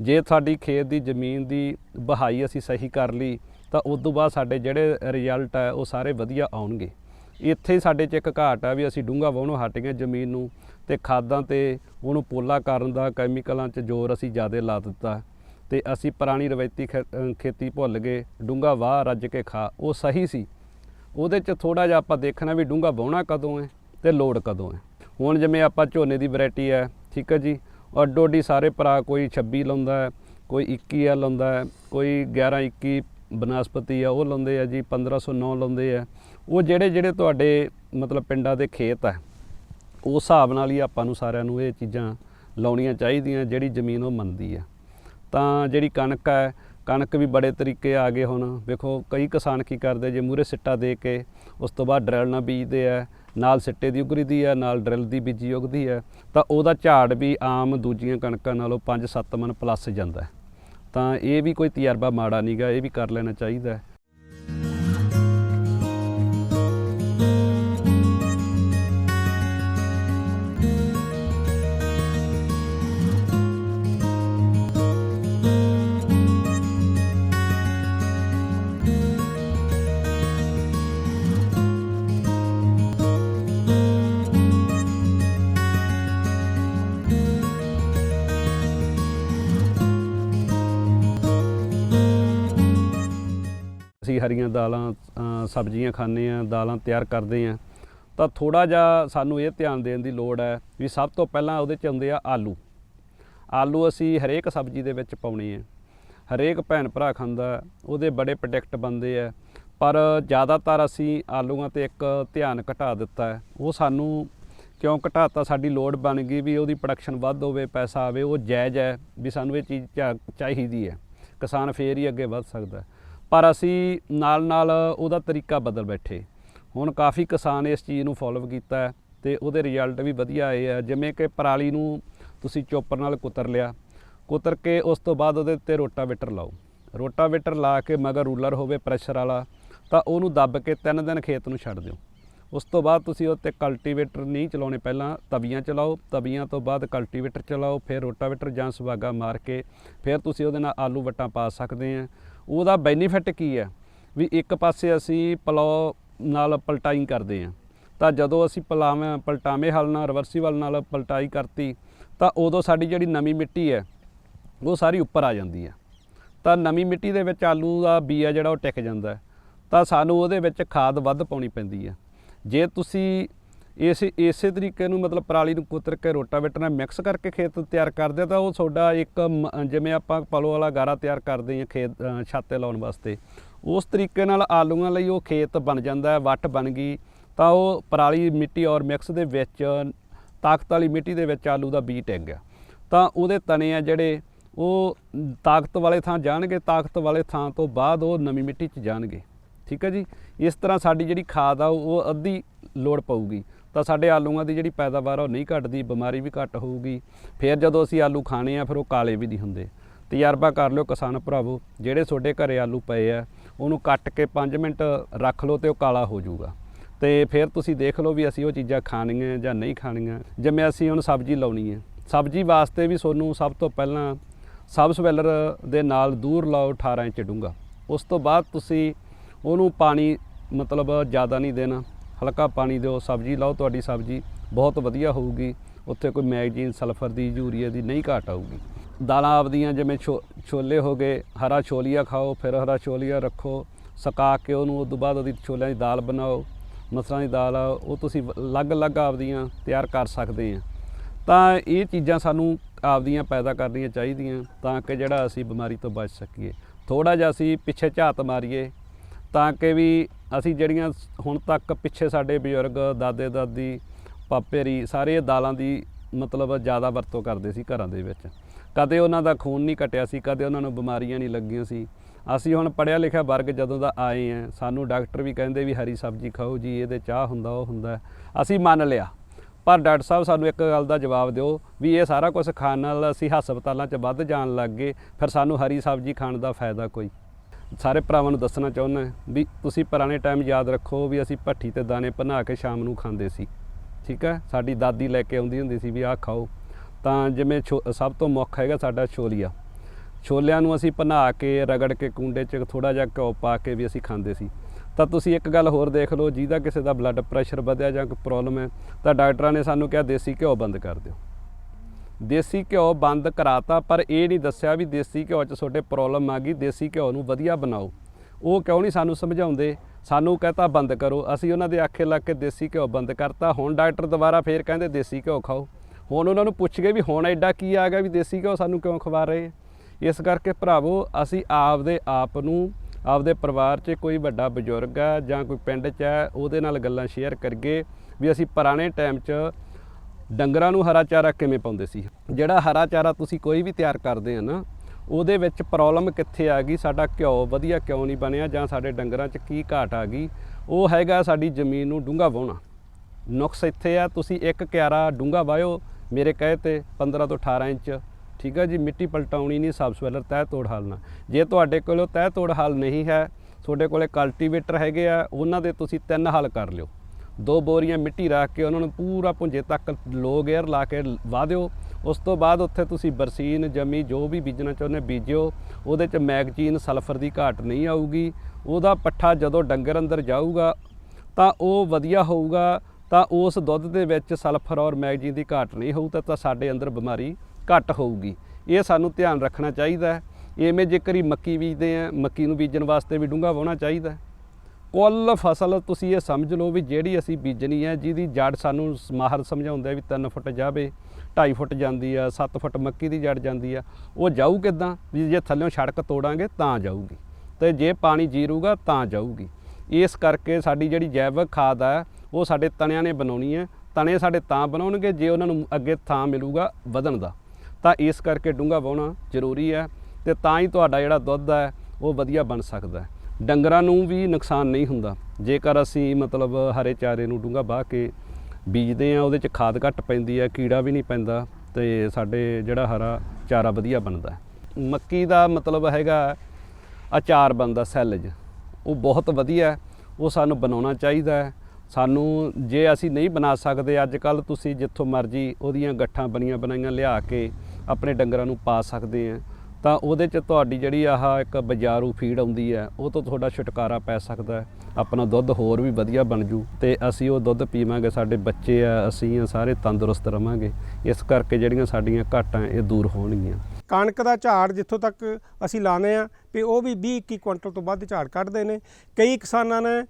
ਜੇ ਸਾਡੀ ਖੇਤ ਦੀ ਜ਼ਮੀਨ ਦੀ ਬਹਾਈ ਅਸੀਂ ਸਹੀ ਕਰ ਲਈ, ਤਾਂ ਉਸ ਤੋਂ ਬਾਅਦ ਸਾਡੇ ਜਿਹੜੇ ਰਿਜ਼ਲਟ ਹੈ ਉਹ ਸਾਰੇ ਵਧੀਆ ਆਉਣਗੇ। ਇੱਥੇ ਸਾਡੇ 'ਚ ਇੱਕ ਘਾਟ ਆ ਵੀ ਅਸੀਂ ਡੂੰਘਾ ਵਾਹੁਣੋਂ ਹਟ ਗਏ ਜ਼ਮੀਨ ਨੂੰ ਤੇ ਖਾਦਾਂ ਤੇ ਉਹਨੂੰ ਪੋਲਾ ਕਰਨ ਦਾ, ਕੈਮੀਕਲਾਂ 'ਚ ਜ਼ੋਰ ਅਸੀਂ ਜ਼ਿਆਦਾ ਲਾ ਦਿੱਤਾ। ਤੇ ਅਸੀਂ ਪੁਰਾਣੀ ਰਵਾਇਤੀ ਖੇ- ਖੇਤੀ ਭੁੱਲ ਗਏ, ਡੂੰਘਾ ਵਾਹ ਰੱਜ ਕੇ ਖਾ, ਉਹ ਸਹੀ ਸੀ। ਉਹਦੇ 'ਚ ਥੋੜਾ ਜਿਹਾ ਆਪਾਂ ਦੇਖਣਾ ਵੀ ਡੂੰਘਾ ਵਾਹੁਣਾ ਕਦੋਂ ਹੈ। ਤੇ ਲੋੜ ਕਦੋਂ ਹੈ? ਹੁਣ ਜਿਵੇਂ ਆਪਾਂ ਝੋਨੇ ਦੀ ਵੈਰਾਈਟੀ ਹੈ, ਠੀਕ ਹੈ ਜੀ? ਅੱਡੋ ਅੱਡੀ ਸਾਰੇ ਭਰਾ ਕੋਈ 26 ਲਾਉਂਦਾ ਹੈ, ਕੋਈ 21 ਆ ਲਾਉਂਦਾ ਹੈ, ਕੋਈ 11 21 ਬਨਸਪਤੀ ਆ, ਉਹ ਲਾਉਂਦੇ ਆ ਜੀ 1509 ਲਾਉਂਦੇ ਆ। ਉਹ ਜਿਹੜੇ ਜਿਹੜੇ ਤੁਹਾਡੇ ਮਤਲਬ ਪਿੰਡਾਂ ਦੇ ਖੇਤ ਆ ਉਸ ਹਿਸਾਬ ਨਾਲ ਹੀ ਆਪਾਂ ਨੂੰ ਸਾਰਿਆਂ ਨੂੰ ਇਹ ਚੀਜ਼ਾਂ ਲਾਉਣੀਆਂ ਚਾਹੀਦੀਆਂ ਜਿਹੜੀ ਜ਼ਮੀਨ ਉਹ ਮੰਨਦੀ ਆ ਤਾਂ ਜਿਹੜੀ ਕਣਕ ਹੈ, ਕਣਕ ਵੀ ਬੜੇ ਤਰੀਕੇ ਆ ਗਏ ਹੁਣ। ਵੇਖੋ, ਕਈ ਕਿਸਾਨ ਕੀ ਕਰਦੇ, ਜੇ ਮੂਰੇ ਸਿੱਟਾ ਦੇ ਕੇ ਉਸ ਤੋਂ ਬਾਅਦ ਡਰਿਲ ਨਾਲ ਬੀਜਦੇ ਆ ਨਾਲ ਸਿੱਟੇ ਦੀ ਉਗਰੀ ਦੀ ਆ ਨਾਲ ਡਰਿਲ ਦੀ ਬੀਜੀ ਉਗਦੀ ਆ ਤਾਂ ਉਹਦਾ ਝਾੜ ਵੀ ਆਮ ਦੂਜੀਆਂ ਕਣਕਾਂ ਨਾਲੋਂ 5-7 ਮਣ ਪਲੱਸ ਜਾਂਦਾ ਤਾਂ ਇਹ ਵੀ ਕੋਈ ਤਜਰਬਾ ਮਾੜਾ ਨਹੀਂਗਾ ਇਹ ਵੀ ਕਰ ਲੈਣਾ ਚਾਹੀਦਾ ਅਸੀਂ ਹਰੀਆਂ ਦਾਲਾਂ ਸਬਜ਼ੀਆਂ ਖਾਂਦੇ ਆ ਦਾਲਾਂ ਤਿਆਰ ਕਰਦੇ ਆ ਤਾਂ ਥੋੜਾ ਜਿਹਾ ਸਾਨੂੰ ਇਹ ਧਿਆਨ ਦੇਣ ਦੀ ਲੋੜ ਹੈ ਵੀ ਸਭ ਤੋਂ ਪਹਿਲਾਂ ਉਹਦੇ ਚ ਆਉਂਦੇ ਆ ਆਲੂ। ਆਲੂ ਅਸੀਂ ਹਰੇਕ ਸਬਜ਼ੀ ਦੇ ਵਿੱਚ ਪਾਉਣੇ ਆ। ਹਰੇਕ ਭੈਣ ਭਰਾ ਖਾਂਦਾ, ਉਹਦੇ ਬੜੇ ਪ੍ਰੋਡਕਟ ਬਣਦੇ ਆ। ਪਰ ਜ਼ਿਆਦਾਤਰ ਅਸੀਂ ਆਲੂਆਂ ਤੇ ਇੱਕ ਧਿਆਨ ਘਟਾ ਦਿੱਤਾ ਉਹ ਸਾਨੂੰ ਕਿਉਂ ਘਟਾਤਾ? ਸਾਡੀ ਲੋੜ ਬਣ ਗਈ ਵੀ ਉਹਦੀ ਪ੍ਰੋਡਕਸ਼ਨ ਵੱਧ ਹੋਵੇ, ਪੈਸਾ ਆਵੇ, ਉਹ ਜਾਇਜ਼ ਹੈ ਵੀ ਸਾਨੂੰ ਇਹ ਚੀਜ਼ ਚਾ- ਚਾਹੀਦੀ ਹੈ। ਕਿਸਾਨ ਫੇਰ ਹੀ ਅੱਗੇ ਵੱਧ ਸਕਦਾ ਪਰ ਅਸੀਂ ਨਾਲ ਨਾਲ ਉਹਦਾ ਤਰੀਕਾ ਬਦਲ ਬੈਠੇ। ਹੁਣ ਕਾਫੀ ਕਿਸਾਨ ਇਸ ਚੀਜ਼ ਨੂੰ ਫੋਲੋ ਕੀਤਾ ਹੈ ਤੇ ਉਹਦੇ ਰਿਜ਼ਲਟ ਵੀ ਵਧੀਆ ਆਏ ਆ। ਜਿਵੇਂ ਕਿ ਪਰਾਲੀ ਨੂੰ ਤੁਸੀਂ ਚੋਪਰ ਨਾਲ ਕੁਤਰ ਲਿਆ, ਕੁਤਰ ਕੇ ਉਸ ਤੋਂ ਬਾਅਦ ਉਹਦੇ ਉੱਤੇ ਰੋਟਾਵੇਟਰ ਲਾਓ। ਰੋਟਾਵੇਟਰ ਲਾ ਕੇ ਮਗਰ ਰੂਲਰ ਹੋਵੇ ਪ੍ਰੈਸ਼ਰ ਵਾਲਾ, ਤਾਂ ਉਹਨੂੰ ਦੱਬ ਕੇ ਤਿੰਨ ਦਿਨ ਖੇਤ ਨੂੰ ਛੱਡ ਦਿਓ। ਉਸ ਤੋਂ ਬਾਅਦ ਤੁਸੀਂ ਉੱਤੇ ਕਲਟੀਵੇਟਰ ਨਹੀਂ ਚਲਾਉਣੇ ਪਹਿਲਾਂ, ਤਵੀਆਂ ਚਲਾਓ, ਤਵੀਆਂ ਤੋਂ ਬਾਅਦ ਕਲਟੀਵੇਟਰ ਚਲਾਓ, ਫਿਰ ਰੋਟਾਵੇਟਰ ਜਾਂ ਸੁਹਾਗਾ ਮਾਰ ਕੇ, ਫਿਰ ਤੁਸੀਂ ਉਹਦੇ ਨਾਲ ਆਲੂ ਵਟਾਂ ਪਾ ਸਕਦੇ ਆ। ਉਹਦਾ ਬੈਨੀਫਿਟ ਕੀ ਹੈ? ਵੀ ਇੱਕ ਪਾਸੇ ਅਸੀਂ ਪਲੋ ਨਾਲ ਪਲਟਾਈ ਕਰਦੇ ਆ ਤਾਂ ਜਦੋਂ ਅਸੀਂ ਪਲਾਵੇਂ, ਪਲਟਾਵੇਂ ਹਲ ਨਾਲ ਰਿਵਰਸੀਬਲ ਨਾਲ ਪਲਟਾਈ ਕਰਤੀ, ਤਾਂ ਉਦੋਂ ਸਾਡੀ ਜਿਹੜੀ ਨਵੀਂ ਮਿੱਟੀ ਹੈ, ਉਹ ਸਾਰੀ ਉੱਪਰ ਆ ਜਾਂਦੀ ਹੈ। ਤਾਂ ਨਵੀਂ ਮਿੱਟੀ ਦੇ ਵਿੱਚ ਆਲੂ ਦਾ ਬੀ ਆ ਜਿਹੜਾ ਉਹ ਟਿਕ ਜਾਂਦਾ ਤਾਂ ਸਾਨੂੰ ਉਹਦੇ ਵਿੱਚ ਖਾਦ ਵੱਧ ਪਾਉਣੀ ਪੈਂਦੀ ਹੈ। ਜੇ ਤੁਸੀਂ ਇਸੇ ਇਸੇ ਤਰੀਕੇ ਨੂੰ ਮਤਲਬ ਪਰਾਲੀ ਨੂੰ ਕੁਤਰ ਕੇ ਰੋਟਾਵੇਟਰ ਨਾਲ ਮਿਕਸ ਕਰਕੇ ਖੇਤ ਤਿਆਰ ਕਰਦੇ ਤਾਂ ਉਹ ਤੁਹਾਡਾ ਇੱਕ ਮ- ਜਿਵੇਂ ਆਪਾਂ ਪਲੋ ਵਾਲਾ ਗਾਰਾ ਤਿਆਰ ਕਰਦੇ ਹਾਂ ਖੇਤ ਅ, ਲਾਉਣ ਵਾਸਤੇ ਉਸ ਤਰੀਕੇ ਨਾਲ ਆਲੂਆਂ ਲਈ ਉਹ ਖੇਤ ਬਣ ਜਾਂਦਾ ਹੈ ਵੱਟ ਬਣ ਗਈ ਤਾਂ ਉਹ ਪਰਾਲੀ ਮਿੱਟੀ ਔਰ ਮਿਕਸ ਦੇ ਵਿੱਚ ਤਾਕਤ ਵਾਲੀ ਮਿੱਟੀ ਦੇ ਵਿੱਚ ਆਲੂ ਦਾ ਬੀਜ ਟਿਕ ਗਿਆ। ਤਾਂ ਉਹਦੇ ਤਣੇ ਆ ਜਿਹੜੇ ਉਹ ਤਾਕਤ ਵਾਲੇ ਥਾਂ ਜਾਣਗੇ ਤਾਕਤ ਵਾਲੇ ਥਾਂ ਤੋਂ ਬਾਅਦ ਉਹ ਨਵੀਂ ਮਿੱਟੀ 'ਚ ਜਾਣਗੇ। ਠੀਕ ਹੈ ਜੀ? ਇਸ ਤਰ੍ਹਾਂ ਸਾਡੀ ਜਿਹੜੀ ਖਾਦ ਆ ਉਹ ਅੱਧੀ ਲੋੜ ਪਊਗੀ। ਤਾਂ ਸਾਡੇ ਆਲੂਆਂ ਦੀ ਜਿਹੜੀ ਪੈਦਾਵਾਰ ਆ ਉਹ ਨਹੀਂ ਘਟਦੀ, ਬਿਮਾਰੀ ਵੀ ਘੱਟ ਹੋਊਗੀ। ਫਿਰ ਜਦੋਂ ਅਸੀਂ ਆਲੂ ਖਾਣੇ ਆ, ਫਿਰ ਉਹ ਕਾਲੇ ਵੀ ਨਹੀਂ ਹੁੰਦੇ। ਤਜਰਬਾ ਕਰ ਲਿਓ ਕਿਸਾਨ ਭਰਾਵੋ, ਜਿਹੜੇ ਤੁਹਾਡੇ ਘਰੇ ਆਲੂ ਪਏ ਆ, ਉਹਨੂੰ ਕੱਟ ਕੇ 5 ਮਿੰਟ ਰੱਖ ਲਓ ਤੇ ਉਹ ਕਾਲਾ ਹੋ ਜਾਊਗਾ। ਤੇ ਫਿਰ ਤੁਸੀਂ ਦੇਖ ਲਓ ਵੀ ਅਸੀਂ ਉਹ ਚੀਜ਼ਾਂ ਖਾਣੀਆਂ ਜਾਂ ਨਹੀਂ ਖਾਣੀਆਂ। ਜਿਵੇਂ ਅਸੀਂ ਹੁਣ ਸਬਜ਼ੀ ਲਾਉਣੀ ਹੈ ਸਬਜ਼ੀ ਵਾਸਤੇ ਵੀ ਤੁਹਾਨੂੰ ਸਭ ਤੋਂ ਪਹਿਲਾਂ ਸਬ ਸਵੈਲਰ ਦੇ ਨਾਲ ਦੂਰ ਲਾਓ 18 ਇੰਚ ਡੂੰਘਾ। ਉਸ ਤੋਂ ਬਾਅਦ ਤੁਸੀਂ ਉਹਨੂੰ ਪਾਣੀ ਮਤਲਬ ਜ਼ਿਆਦਾ ਨਹੀਂ ਦੇਣਾ। ਹਲਕਾ ਪਾਣੀ ਦਿਓ, ਸਬਜ਼ੀ ਲਾਓ, ਤੁਹਾਡੀ ਸਬਜ਼ੀ ਬਹੁਤ ਵਧੀਆ ਹੋਊਗੀ। ਉੱਥੇ ਕੋਈ ਮੈਗਜ਼ੀਨ, ਸਲਫਰ ਦੀ ਯੂਰੀਆ ਦੀ ਨਹੀਂ ਘਾਟ ਆਊਗੀ। ਦਾਲਾਂ ਆਪਦੀਆਂ ਜਿਵੇਂ ਛੋ- ਛੋਲੇ ਹੋ ਗਏ, ਹਰਾ ਛੋਲੀਆ ਖਾਓ, ਫਿਰ ਹਰਾ ਛੋਲੀਆ ਰੱਖੋ, ਸਕਾ ਕੇ ਉਹਨੂੰ ਉਸ ਤੋਂ ਬਾਅਦ ਉਹਦੀ ਛੋਲਿਆਂ ਦੀ ਦਾਲ ਬਣਾਓ, ਮਸਰਾਂ ਦੀ ਦਾਲ ਆ, ਉਹ ਤੁਸੀਂ ਅਲੱਗ-ਅਲੱਗ ਆਪਦੀਆਂ ਤਿਆਰ ਕਰ ਸਕਦੇ ਆ। ਤਾਂ ਇਹ ਚੀਜ਼ਾਂ ਸਾਨੂੰ ਆਪਦੀਆਂ ਪੈਦਾ ਕਰਨੀਆਂ ਚਾਹੀਦੀਆਂ ਤਾਂ ਕਿ ਜਿਹੜਾ ਅਸੀਂ ਬਿਮਾਰੀ ਤੋਂ ਬਚ ਸਕੀਏ। ਥੋੜਾ ਜਿਹਾ ਅਸੀਂ ਪਿੱਛੇ ਝਾਤ ਮਾਰੀਏ ਤਾਂ ਕਿ ਵੀ ਅਸੀਂ ਜਿਹੜੀਆਂ ਹੁਣ ਤੱਕ ਪਿੱਛੇ ਸਾਡੇ ਬਜ਼ੁਰਗ, ਦਾਦੇ, ਦਾਦੀ ਪਾਪੇਰੀ ਸਾਰੇ ਦਾਲਾਂ ਦੀ ਮਤਲਬ ਜ਼ਿਆਦਾ ਵਰਤੋਂ ਕਰਦੇ ਸੀ ਘਰਾਂ ਦੇ ਵਿੱਚ। ਕਦੇ ਉਹਨਾਂ ਦਾ ਖੂਨ ਨਹੀਂ ਘਟਿਆ ਸੀ, ਕਦੇ ਉਹਨਾਂ ਨੂੰ ਬਿਮਾਰੀਆਂ ਨਹੀਂ ਲੱਗੀਆਂ ਸੀ। ਅਸੀਂ ਹੁਣ ਪੜਿਆ ਲਿਖਿਆ ਵਰਗ ਜਦੋਂ ਦਾ ਆਏ ਆ, ਸਾਨੂੰ ਡਾਕਟਰ ਵੀ ਕਹਿੰਦੇ ਵੀ ਹਰੀ ਸਬਜ਼ੀ ਖਾਓ ਜੀ, ਇਹਦੇ ਚਾਹ ਹੁੰਦਾ, ਉਹ ਹੁੰਦਾ। ਅਸੀਂ ਮੰਨ ਲਿਆ। ਪਰ ਡਾਕਟਰ ਸਾਹਿਬ ਸਾਨੂੰ ਇੱਕ ਗੱਲ ਦਾ ਜਵਾਬ ਦਿਓ ਵੀ ਇਹ ਸਾਰਾ ਕੁਝ ਖਾਣ ਨਾਲ ਅਸੀਂ ਹਸਪਤਾਲਾਂ 'ਚ ਵੱਧ ਜਾਣ ਲੱਗ ਗਏ, ਫਿਰ ਸਾਨੂੰ ਹਰੀ ਸਬਜ਼ੀ ਖਾਣ ਦਾ ਫਾਇਦਾ ਕੋਈ? ਸਾਰੇ ਭਰਾਵਾਂ ਨੂੰ ਦੱਸਣਾ ਚਾਹੁੰਦਾ ਵੀ ਤੁਸੀਂ ਪੁਰਾਣੇ ਟਾਈਮ ਯਾਦ ਰੱਖੋ ਵੀ ਅਸੀਂ ਭੱਠੀ ਤੇ ਦਾਣੇ ਬਣਾ ਕੇ ਸ਼ਾਮ ਨੂੰ ਖਾਂਦੇ ਸੀ। ਠੀਕ ਹੈ? ਸਾਡੀ ਦਾਦੀ ਲੈ ਕੇ ਆਉਂਦੀ ਹੁੰਦੀ ਸੀ ਵੀ ਆਹ ਖਾਓ। ਤਾਂ ਜਿਵੇਂ ਛੋ- ਸਭ ਤੋਂ ਮੁੱਖ ਹੈਗਾ ਸਾਡਾ ਛੋਲੀਆ। ਛੋਲਿਆਂ ਨੂੰ ਅਸੀਂ ਭਨਾ ਕੇ, ਰਗੜ ਕੇ, ਕੁੰਡੇ 'ਚ ਥੋੜਾ ਜਿਹਾ ਘਿਓ ਪਾ ਕੇ ਵੀ ਅਸੀਂ ਖਾਂਦੇ ਸੀ। ਤਾਂ ਤੁਸੀਂ ਇੱਕ ਗੱਲ ਹੋਰ ਦੇਖ ਲਓ, ਜਿਹਦਾ ਕਿਸੇ ਦਾ ਬਲੱਡ ਪ੍ਰੈਸ਼ਰ ਵਧਿਆ ਜਾਂ ਕੋਈ ਪ੍ਰੋਬਲਮ ਹੈ, ਤਾਂ ਡਾਕਟਰਾਂ ਨੇ ਸਾਨੂੰ ਕਿਹਾ ਦੇਸੀ ਘਿਓ ਬੰਦ ਕਰ ਦਿਓ। ਦੇਸੀ ਘਿਓ ਬੰਦ ਕਰਾਤਾ, ਪਰ ਇਹ ਨਹੀਂ ਦੱਸਿਆ ਵੀ ਦੇਸੀ ਘਿਓ 'ਚ ਤੁਹਾਡੇ ਪ੍ਰੋਬਲਮ ਆ ਗਈ, ਦੇਸੀ ਘਿਓ ਨੂੰ ਵਧੀਆ ਬਣਾਓ। ਉਹ ਕਿਉਂ ਨਹੀਂ ਸਾਨੂੰ ਸਮਝਾਉਂਦੇ? ਸਾਨੂੰ ਕਹਤਾ ਬੰਦ ਕਰੋ। ਅਸੀਂ ਉਹਨਾਂ ਦੇ ਆਖੇ ਲੱਗ ਕੇ ਦੇਸੀ ਘਿਓ ਬੰਦ ਕਰਤਾ। ਹੁਣ ਡਾਕਟਰ ਦੁਬਾਰਾ ਫੇਰ ਕਹਿੰਦੇ ਦੇਸੀ ਘਿਓ ਖਾਓ। ਹੁਣ ਉਹਨਾਂ ਨੂੰ ਪੁੱਛ ਗਏ ਵੀ ਹੁਣ ਐਡਾ ਕੀ ਆ ਗਿਆ ਵੀ ਦੇਸੀ ਘਿਓ ਸਾਨੂੰ ਕਿਉਂ ਖਵਾ ਰਹੇ? ਇਸ ਕਰਕੇ ਭਰਾਵੋ, ਅਸੀਂ ਆਪਦੇ ਆਪ ਨੂੰ, ਆਪਦੇ ਪਰਿਵਾਰ 'ਚ ਕੋਈ ਵੱਡਾ ਬਜ਼ੁਰਗ ਹੈ ਜਾਂ ਕੋਈ ਪਿੰਡ 'ਚ ਹੈ ਉਹਦੇ ਨਾਲ ਗੱਲਾਂ ਸ਼ੇਅਰ ਕਰਗੇ ਵੀ ਅਸੀਂ ਪੁਰਾਣੇ ਟਾਈਮ 'ਚ ਡੰਗਰਾਂ ਨੂੰ ਹਰਾ ਚਾਰਾ ਕਿਵੇਂ ਪਾਉਂਦੇ ਸੀ? ਜਿਹੜਾ ਹਰਾ ਚਾਰਾ ਤੁਸੀਂ ਕੋਈ ਵੀ ਤਿਆਰ ਕਰਦੇ ਆ ਨਾ, ਉਹਦੇ ਵਿੱਚ ਪ੍ਰੋਬਲਮ ਕਿੱਥੇ ਆ ਗਈ? ਸਾਡਾ ਘਿਓ ਵਧੀਆ ਕਿਉਂ ਨਹੀਂ ਬਣਿਆ? ਜਾਂ ਸਾਡੇ ਡੰਗਰਾਂ 'ਚ ਕੀ ਘਾਟ ਆ ਗਈ? ਉਹ ਹੈਗਾ ਸਾਡੀ ਜ਼ਮੀਨ ਨੂੰ ਡੂੰਘਾ ਵਾਹੁਣਾ। ਨੁਕਸ ਇੱਥੇ ਆ, ਤੁਸੀਂ ਇੱਕ ਕਿਆਰਾ ਡੂੰਘਾ ਵਾਇਓ ਮੇਰੇ ਕਹੇ ਤੇ 15 ਤੋਂ 18 ਇੰਚ। ਠੀਕ ਆ ਜੀ, ਮਿੱਟੀ ਪਲਟਾਉਣੀ ਨਹੀਂ ਸਬਸਵੈਲਰ ਤਹਿ ਤੋੜ ਹਲ ਨਾਲ ਜੇ ਤੁਹਾਡੇ ਕੋਲ ਤਹਿ ਤੋੜ ਹਾਲ ਨਹੀਂ ਹੈ, ਤੁਹਾਡੇ ਕੋਲੇ ਕਲਟੀਵੇਟਰ ਹੈਗੇ ਆ, ਉਹਨਾਂ ਦੇ ਤੁਸੀਂ ਤਿੰਨ ਹਲ ਕਰ ਲਿਓ। ਦੋ ਬੋਰੀਆਂ ਮਿੱਟੀ ਰੱਖ ਕੇ ਉਹਨਾਂ ਨੂੰ ਪੂਰਾ ਪੁੰਜੇ ਤੱਕ ਲੋ ਗੇਅਰ ਲਾ ਕੇ ਵਾਹ ਦਿਓ। ਉਸ ਤੋਂ ਬਾਅਦ ਉੱਥੇ ਤੁਸੀਂ ਬਰਸੀਨ, ਜਮੀ ਜੋ ਵੀ ਬੀਜਣਾ ਚਾਹੁੰਦੇ ਬੀਜਿਓ। ਉਹਦੇ ਚ ਮੈਗਜ਼ੀਨ ਸਲਫਰ ਦੀ ਘਾਟ ਨਹੀਂ ਆਊਗੀ। ਉਹਦਾ ਪੱਠਾ ਜਦੋਂ ਡੰਗਰ ਅੰਦਰ ਜਾਊਗਾ ਤਾਂ ਉਹ ਵਧੀਆ ਹੋਊਗਾ। ਤਾਂ ਉਸ ਦੁੱਧ ਦੇ ਵਿੱਚ ਸਲਫਰ ਔਰ ਮੈਗਜ਼ੀਨ ਦੀ ਘਾਟ ਨਹੀਂ ਹੋਊ ਤਾਂ ਸਾਡੇ ਅੰਦਰ ਬਿਮਾਰੀ ਘੱਟ ਹੋਊਗੀ। ਇਹ ਸਾਨੂੰ ਧਿਆਨ ਰੱਖਣਾ ਚਾਹੀਦਾ ਹੈ। ਇਵੇਂ ਜੇਕਰ ਹੀ ਮੱਕੀ ਬੀਜਦੇ ਆ ਮੱਕੀ ਨੂੰ ਬੀਜਣ ਵਾਸਤੇ ਵੀ ਡੂੰਘਾ ਵਾਹੁਣਾ ਚਾਹੀਦਾ ਕੁੱਲ ਫਸਲ ਤੁਸੀਂ ਇਹ ਸਮਝ ਲਓ ਵੀ ਜਿਹੜੀ ਅਸੀਂ ਬੀਜਣੀ ਹੈ, ਜਿਹਦੀ ਜੜ ਸਾਨੂੰ ਮਾਹਰ ਸਮਝਾਉਂਦਾ ਵੀ 3 ਫੁੱਟ ਜਾਵੇ 2.5 ਫੁੱਟ ਜਾਂਦੀ ਆ 7 ਫੁੱਟ ਮੱਕੀ ਦੀ ਜੜ ਜਾਂਦੀ ਆ, ਉਹ ਜਾਊ ਕਿੱਦਾਂ? ਵੀ ਜੇ ਥੱਲਿਓਂ ਸੜਕ ਤੋੜਾਂਗੇ ਤਾਂ ਜਾਊਗੀ ਤੇ ਜੇ ਪਾਣੀ ਜੀਰੂਗਾ ਤਾਂ ਜਾਊਗੀ। ਇਸ ਕਰਕੇ ਸਾਡੀ ਜਿਹੜੀ ਜੈਵਿਕ ਖਾਦ ਹੈ ਉਹ ਸਾਡੇ ਤਣਿਆਂ ਨੇ ਬਣਾਉਣੀ ਹੈ। ਤਣੇ ਸਾਡੇ ਤਾਂ ਬਣਾਉਣਗੇ, ਜੇ ਉਹਨਾਂ ਨੂੰ ਅੱਗੇ ਥਾਂ ਮਿਲੂਗਾ ਵਧਣ ਦਾ। ਤਾਂ ਇਸ ਕਰਕੇ ਡੂੰਘਾ ਵਾਹੁਣਾ ਜ਼ਰੂਰੀ ਹੈ ਤੇ ਤਾਂ ਹੀ ਤੁਹਾਡਾ ਜਿਹੜਾ ਦੁੱਧ ਹੈ, ਉਹ ਵਧੀਆ ਬਣ ਸਕਦਾ ਹੈ। ਡੰਗਰਾਂ ਨੂੰ ਵੀ ਨੁਕਸਾਨ ਨਹੀਂ ਹੁੰਦਾ। ਜੇਕਰ ਅਸੀਂ ਮਤਲਬ ਹਰੇ ਚਾਰੇ ਨੂੰ ਡੂੰਘਾ ਬਾਹ ਕੇ ਬੀਜਦੇ ਆ ਉਹਦੇ ਚ ਖਾਦ ਘੱਟ ਪੈਂਦੀ ਹੈ, ਕੀੜਾ ਵੀ ਨਹੀਂ ਪੈਂਦਾ ਤੇ ਸਾਡੇ ਜਿਹੜਾ ਹਰਾ ਚਾਰਾ ਵਧੀਆ ਬਣਦਾ ਮੱਕੀ ਦਾ ਮਤਲਬ ਹੈਗਾ ਅਚਾਰ ਬਣਦਾ ਸੈਲਜ। ਉਹ ਬਹੁਤ ਵਧੀਆ ਉਹ ਸਾਨੂੰ ਬਣਾਉਣਾ ਚਾਹੀਦਾ ਹੈ। ਸਾਨੂੰ ਜੇ ਅਸੀਂ ਨਹੀਂ ਬਣਾ ਸਕਦੇ ਅੱਜ ਕੱਲ ਤੁਸੀਂ ਜਿੱਥੋਂ ਮਰਜ਼ੀ ਉਹਦੀਆਂ ਗੱਠਾਂ ਬਣੀਆਂ ਬਣਾਈਆਂ ਲਿਆ ਕੇ ਆਪਣੇ ਡੰਗਰਾਂ ਨੂੰ ਪਾ ਸਕਦੇ ਆ ਤਾਂ ਉਹਦੇ 'ਚ ਤੁਹਾਡੀ ਜਿਹੜੀ ਆਹ ਇੱਕ ਬਾਜ਼ਾਰੂ ਫੀਡ ਆਉਂਦੀ ਹੈ, ਉਹ ਤੋਂ ਤੁਹਾਡਾ ਛੁਟਕਾਰਾ ਪੈ ਸਕਦਾ ਹੈ। ਆਪਣਾ ਦੁੱਧ ਹੋਰ ਵੀ ਵਧੀਆ ਬਣ ਜੂ ਤੇ ਅਸੀਂ ਉਹ ਦੁੱਧ ਪੀਵਾਂਗੇ, ਸਾਡੇ ਬੱਚੇ ਆ, ਅਸੀਂ ਆ, ਸਾਰੇ ਤੰਦਰੁਸਤ ਰਵਾਂਗੇ। ਇਸ ਕਰਕੇ ਜਿਹੜੀਆਂ ਸਾਡੀਆਂ ਘਾਟਾਂ ਇਹ ਦੂਰ ਹੋਣਗੀਆਂ। ਕਣਕ ਦਾ ਝਾੜ ਜਿੱਥੋਂ ਤੱਕ ਅਸੀਂ ਲਾਣੇ ਆ ਵੀ ਉਹ ਵੀ 20 21 ਕੁਇੰਟਲ ਤੋਂ ਵੱਧ ਝਾੜ ਕੱਢਦੇ ਨੇ। ਕਈ ਕਿਸਾਨਾਂ ਨੇ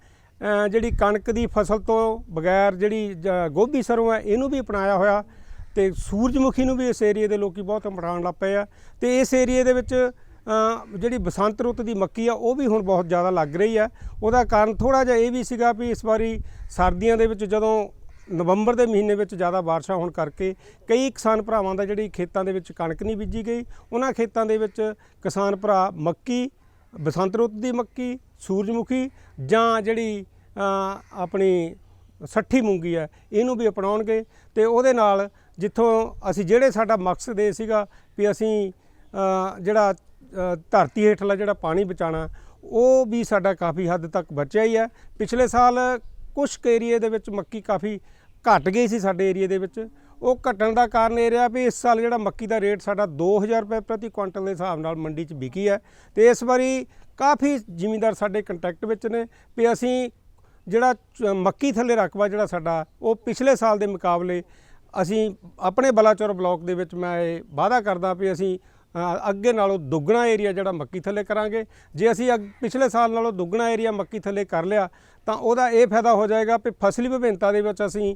ਜਿਹੜੀ ਕਣਕ ਦੀ ਫਸਲ ਤੋਂ ਬਗੈਰ ਜਿਹੜੀ ਜ- ਗੋਭੀ ਸਰੋਂ ਹੈ, ਇਹਨੂੰ ਵੀ ਅਪਣਾਇਆ ਹੋਇਆ। ਤੇ ਸੂਰਜਮੁਖੀ ਨੂੰ ਵੀ ਇਸ ਏਰੀਏ ਦੇ ਲੋਕੀ ਬਹੁਤ ਅਪਣਾਉਣ ਲੱਗ ਪਏ ਆ। ਤੇ ਇਸ ਏਰੀਏ ਦੇ ਵਿੱਚ ਜਿਹੜੀ ਬਸੰਤ ਰੁੱਤ ਦੀ ਮੱਕੀ ਆ, ਉਹ ਵੀ ਹੁਣ ਬਹੁਤ ਜ਼ਿਆਦਾ ਲੱਗ ਰਹੀ ਆ। ਉਹਦਾ ਕਾਰਨ ਥੋੜਾ ਜਿਹਾ ਇਹ ਵੀ ਸੀਗਾ ਵੀ ਇਸ ਵਾਰੀ ਸਰਦੀਆਂ ਦੇ ਵਿੱਚ ਜਦੋਂ ਨਵੰਬਰ ਦੇ ਮਹੀਨੇ ਵਿੱਚ ਜ਼ਿਆਦਾ ਬਾਰਿਸ਼ਾਂ ਹੋਣ ਕਰਕੇ ਕਈ ਕਿਸਾਨ ਭਰਾਵਾਂ ਦਾ ਜਿਹੜੀ ਖੇਤਾਂ ਦੇ ਵਿੱਚ ਕਣਕ ਨਹੀਂ ਬੀਜੀ ਗਈ। ਉਹਨਾਂ ਖੇਤਾਂ ਦੇ ਵਿੱਚ ਕਿਸਾਨ ਭਰਾ ਮੱਕੀ, ਬਸੰਤ ਰੁੱਤ ਦੀ ਮੱਕੀ, ਸੂਰਜਮੁਖੀ ਜਾਂ ਜਿਹੜੀ ਆਪਣੀ ਸੱਠੀ ਮੂੰਗੀ ਹੈ ਇਹਨੂੰ ਵੀ ਅਪਣਾਉਣਗੇ ਤੇ ਉਹਦੇ ਨਾਲ ਜਿੱਥੋਂ ਅਸੀਂ ਜਿਹੜੇ ਸਾਡਾ ਮਕਸਦ ਇਹ ਸੀਗਾ ਵੀ ਅਸੀਂ ਜਿਹੜਾ ਧਰਤੀ ਹੇਠਲਾ ਜਿਹੜਾ ਪਾਣੀ ਬਚਾਉਣਾ, ਉਹ ਵੀ ਸਾਡਾ ਕਾਫੀ ਹੱਦ ਤੱਕ ਬਚਿਆ ਹੀ ਹੈ। ਪਿਛਲੇ ਸਾਲ ਕੁਝ ਏਰੀਏ ਦੇ ਵਿੱਚ ਮੱਕੀ ਕਾਫੀ ਘਟ ਗਈ ਸੀ ਸਾਡੇ ਏਰੀਏ ਦੇ ਵਿੱਚ। ਉਹ ਘਟਣ ਦਾ ਕਾਰਨ ਇਹ ਰਿਹਾ ਵੀ ਇਸ ਸਾਲ ਜਿਹੜਾ ਮੱਕੀ ਦਾ ਰੇਟ ਸਾਡਾ 2000 ਰੁਪਏ ਪ੍ਰਤੀ ਕੁਇੰਟਲ ਦੇ ਹਿਸਾਬ ਨਾਲ ਮੰਡੀ 'ਚ ਵਿਕੀ ਹੈ। ਤੇ ਇਸ ਵਾਰੀ ਕਾਫੀ ਜ਼ਿਮੀਂਦਾਰ ਸਾਡੇ ਕੰਟੈਕਟ ਵਿੱਚ ਨੇ ਵੀ ਅਸੀਂ ਜਿਹੜਾ ਚ- ਮੱਕੀ ਥੱਲੇ ਰਕਬਾ ਜਿਹੜਾ ਸਾਡਾ, ਉਹ ਪਿਛਲੇ ਸਾਲ ਦੇ ਮੁਕਾਬਲੇ ਅਸੀਂ ਆਪਣੇ ਬਲਾਚੌਰ ਬਲਾਕ ਦੇ ਵਿੱਚ ਮੈਂ ਇਹ ਵਾਅਦਾ ਕਰਦਾ ਵੀ ਅਸੀਂ ਅੱਗੇ ਨਾਲੋਂ ਦੁੱਗਣਾ ਏਰੀਆ ਜਿਹੜਾ ਮੱਕੀ ਥੱਲੇ ਕਰਾਂਗੇ। ਜੇ ਅਸੀਂ ਅੱਗ- ਪਿਛਲੇ ਸਾਲ ਨਾਲੋਂ ਦੁੱਗਣਾ ਏਰੀਆ ਮੱਕੀ ਥੱਲੇ ਕਰ ਲਿਆ, ਤਾਂ ਉਹਦਾ ਇਹ ਫਾਇਦਾ ਹੋ ਜਾਏਗਾ ਵੀ ਫਸਲੀ ਵਿਭਿੰਨਤਾ ਦੇ ਵਿੱਚ ਅਸੀਂ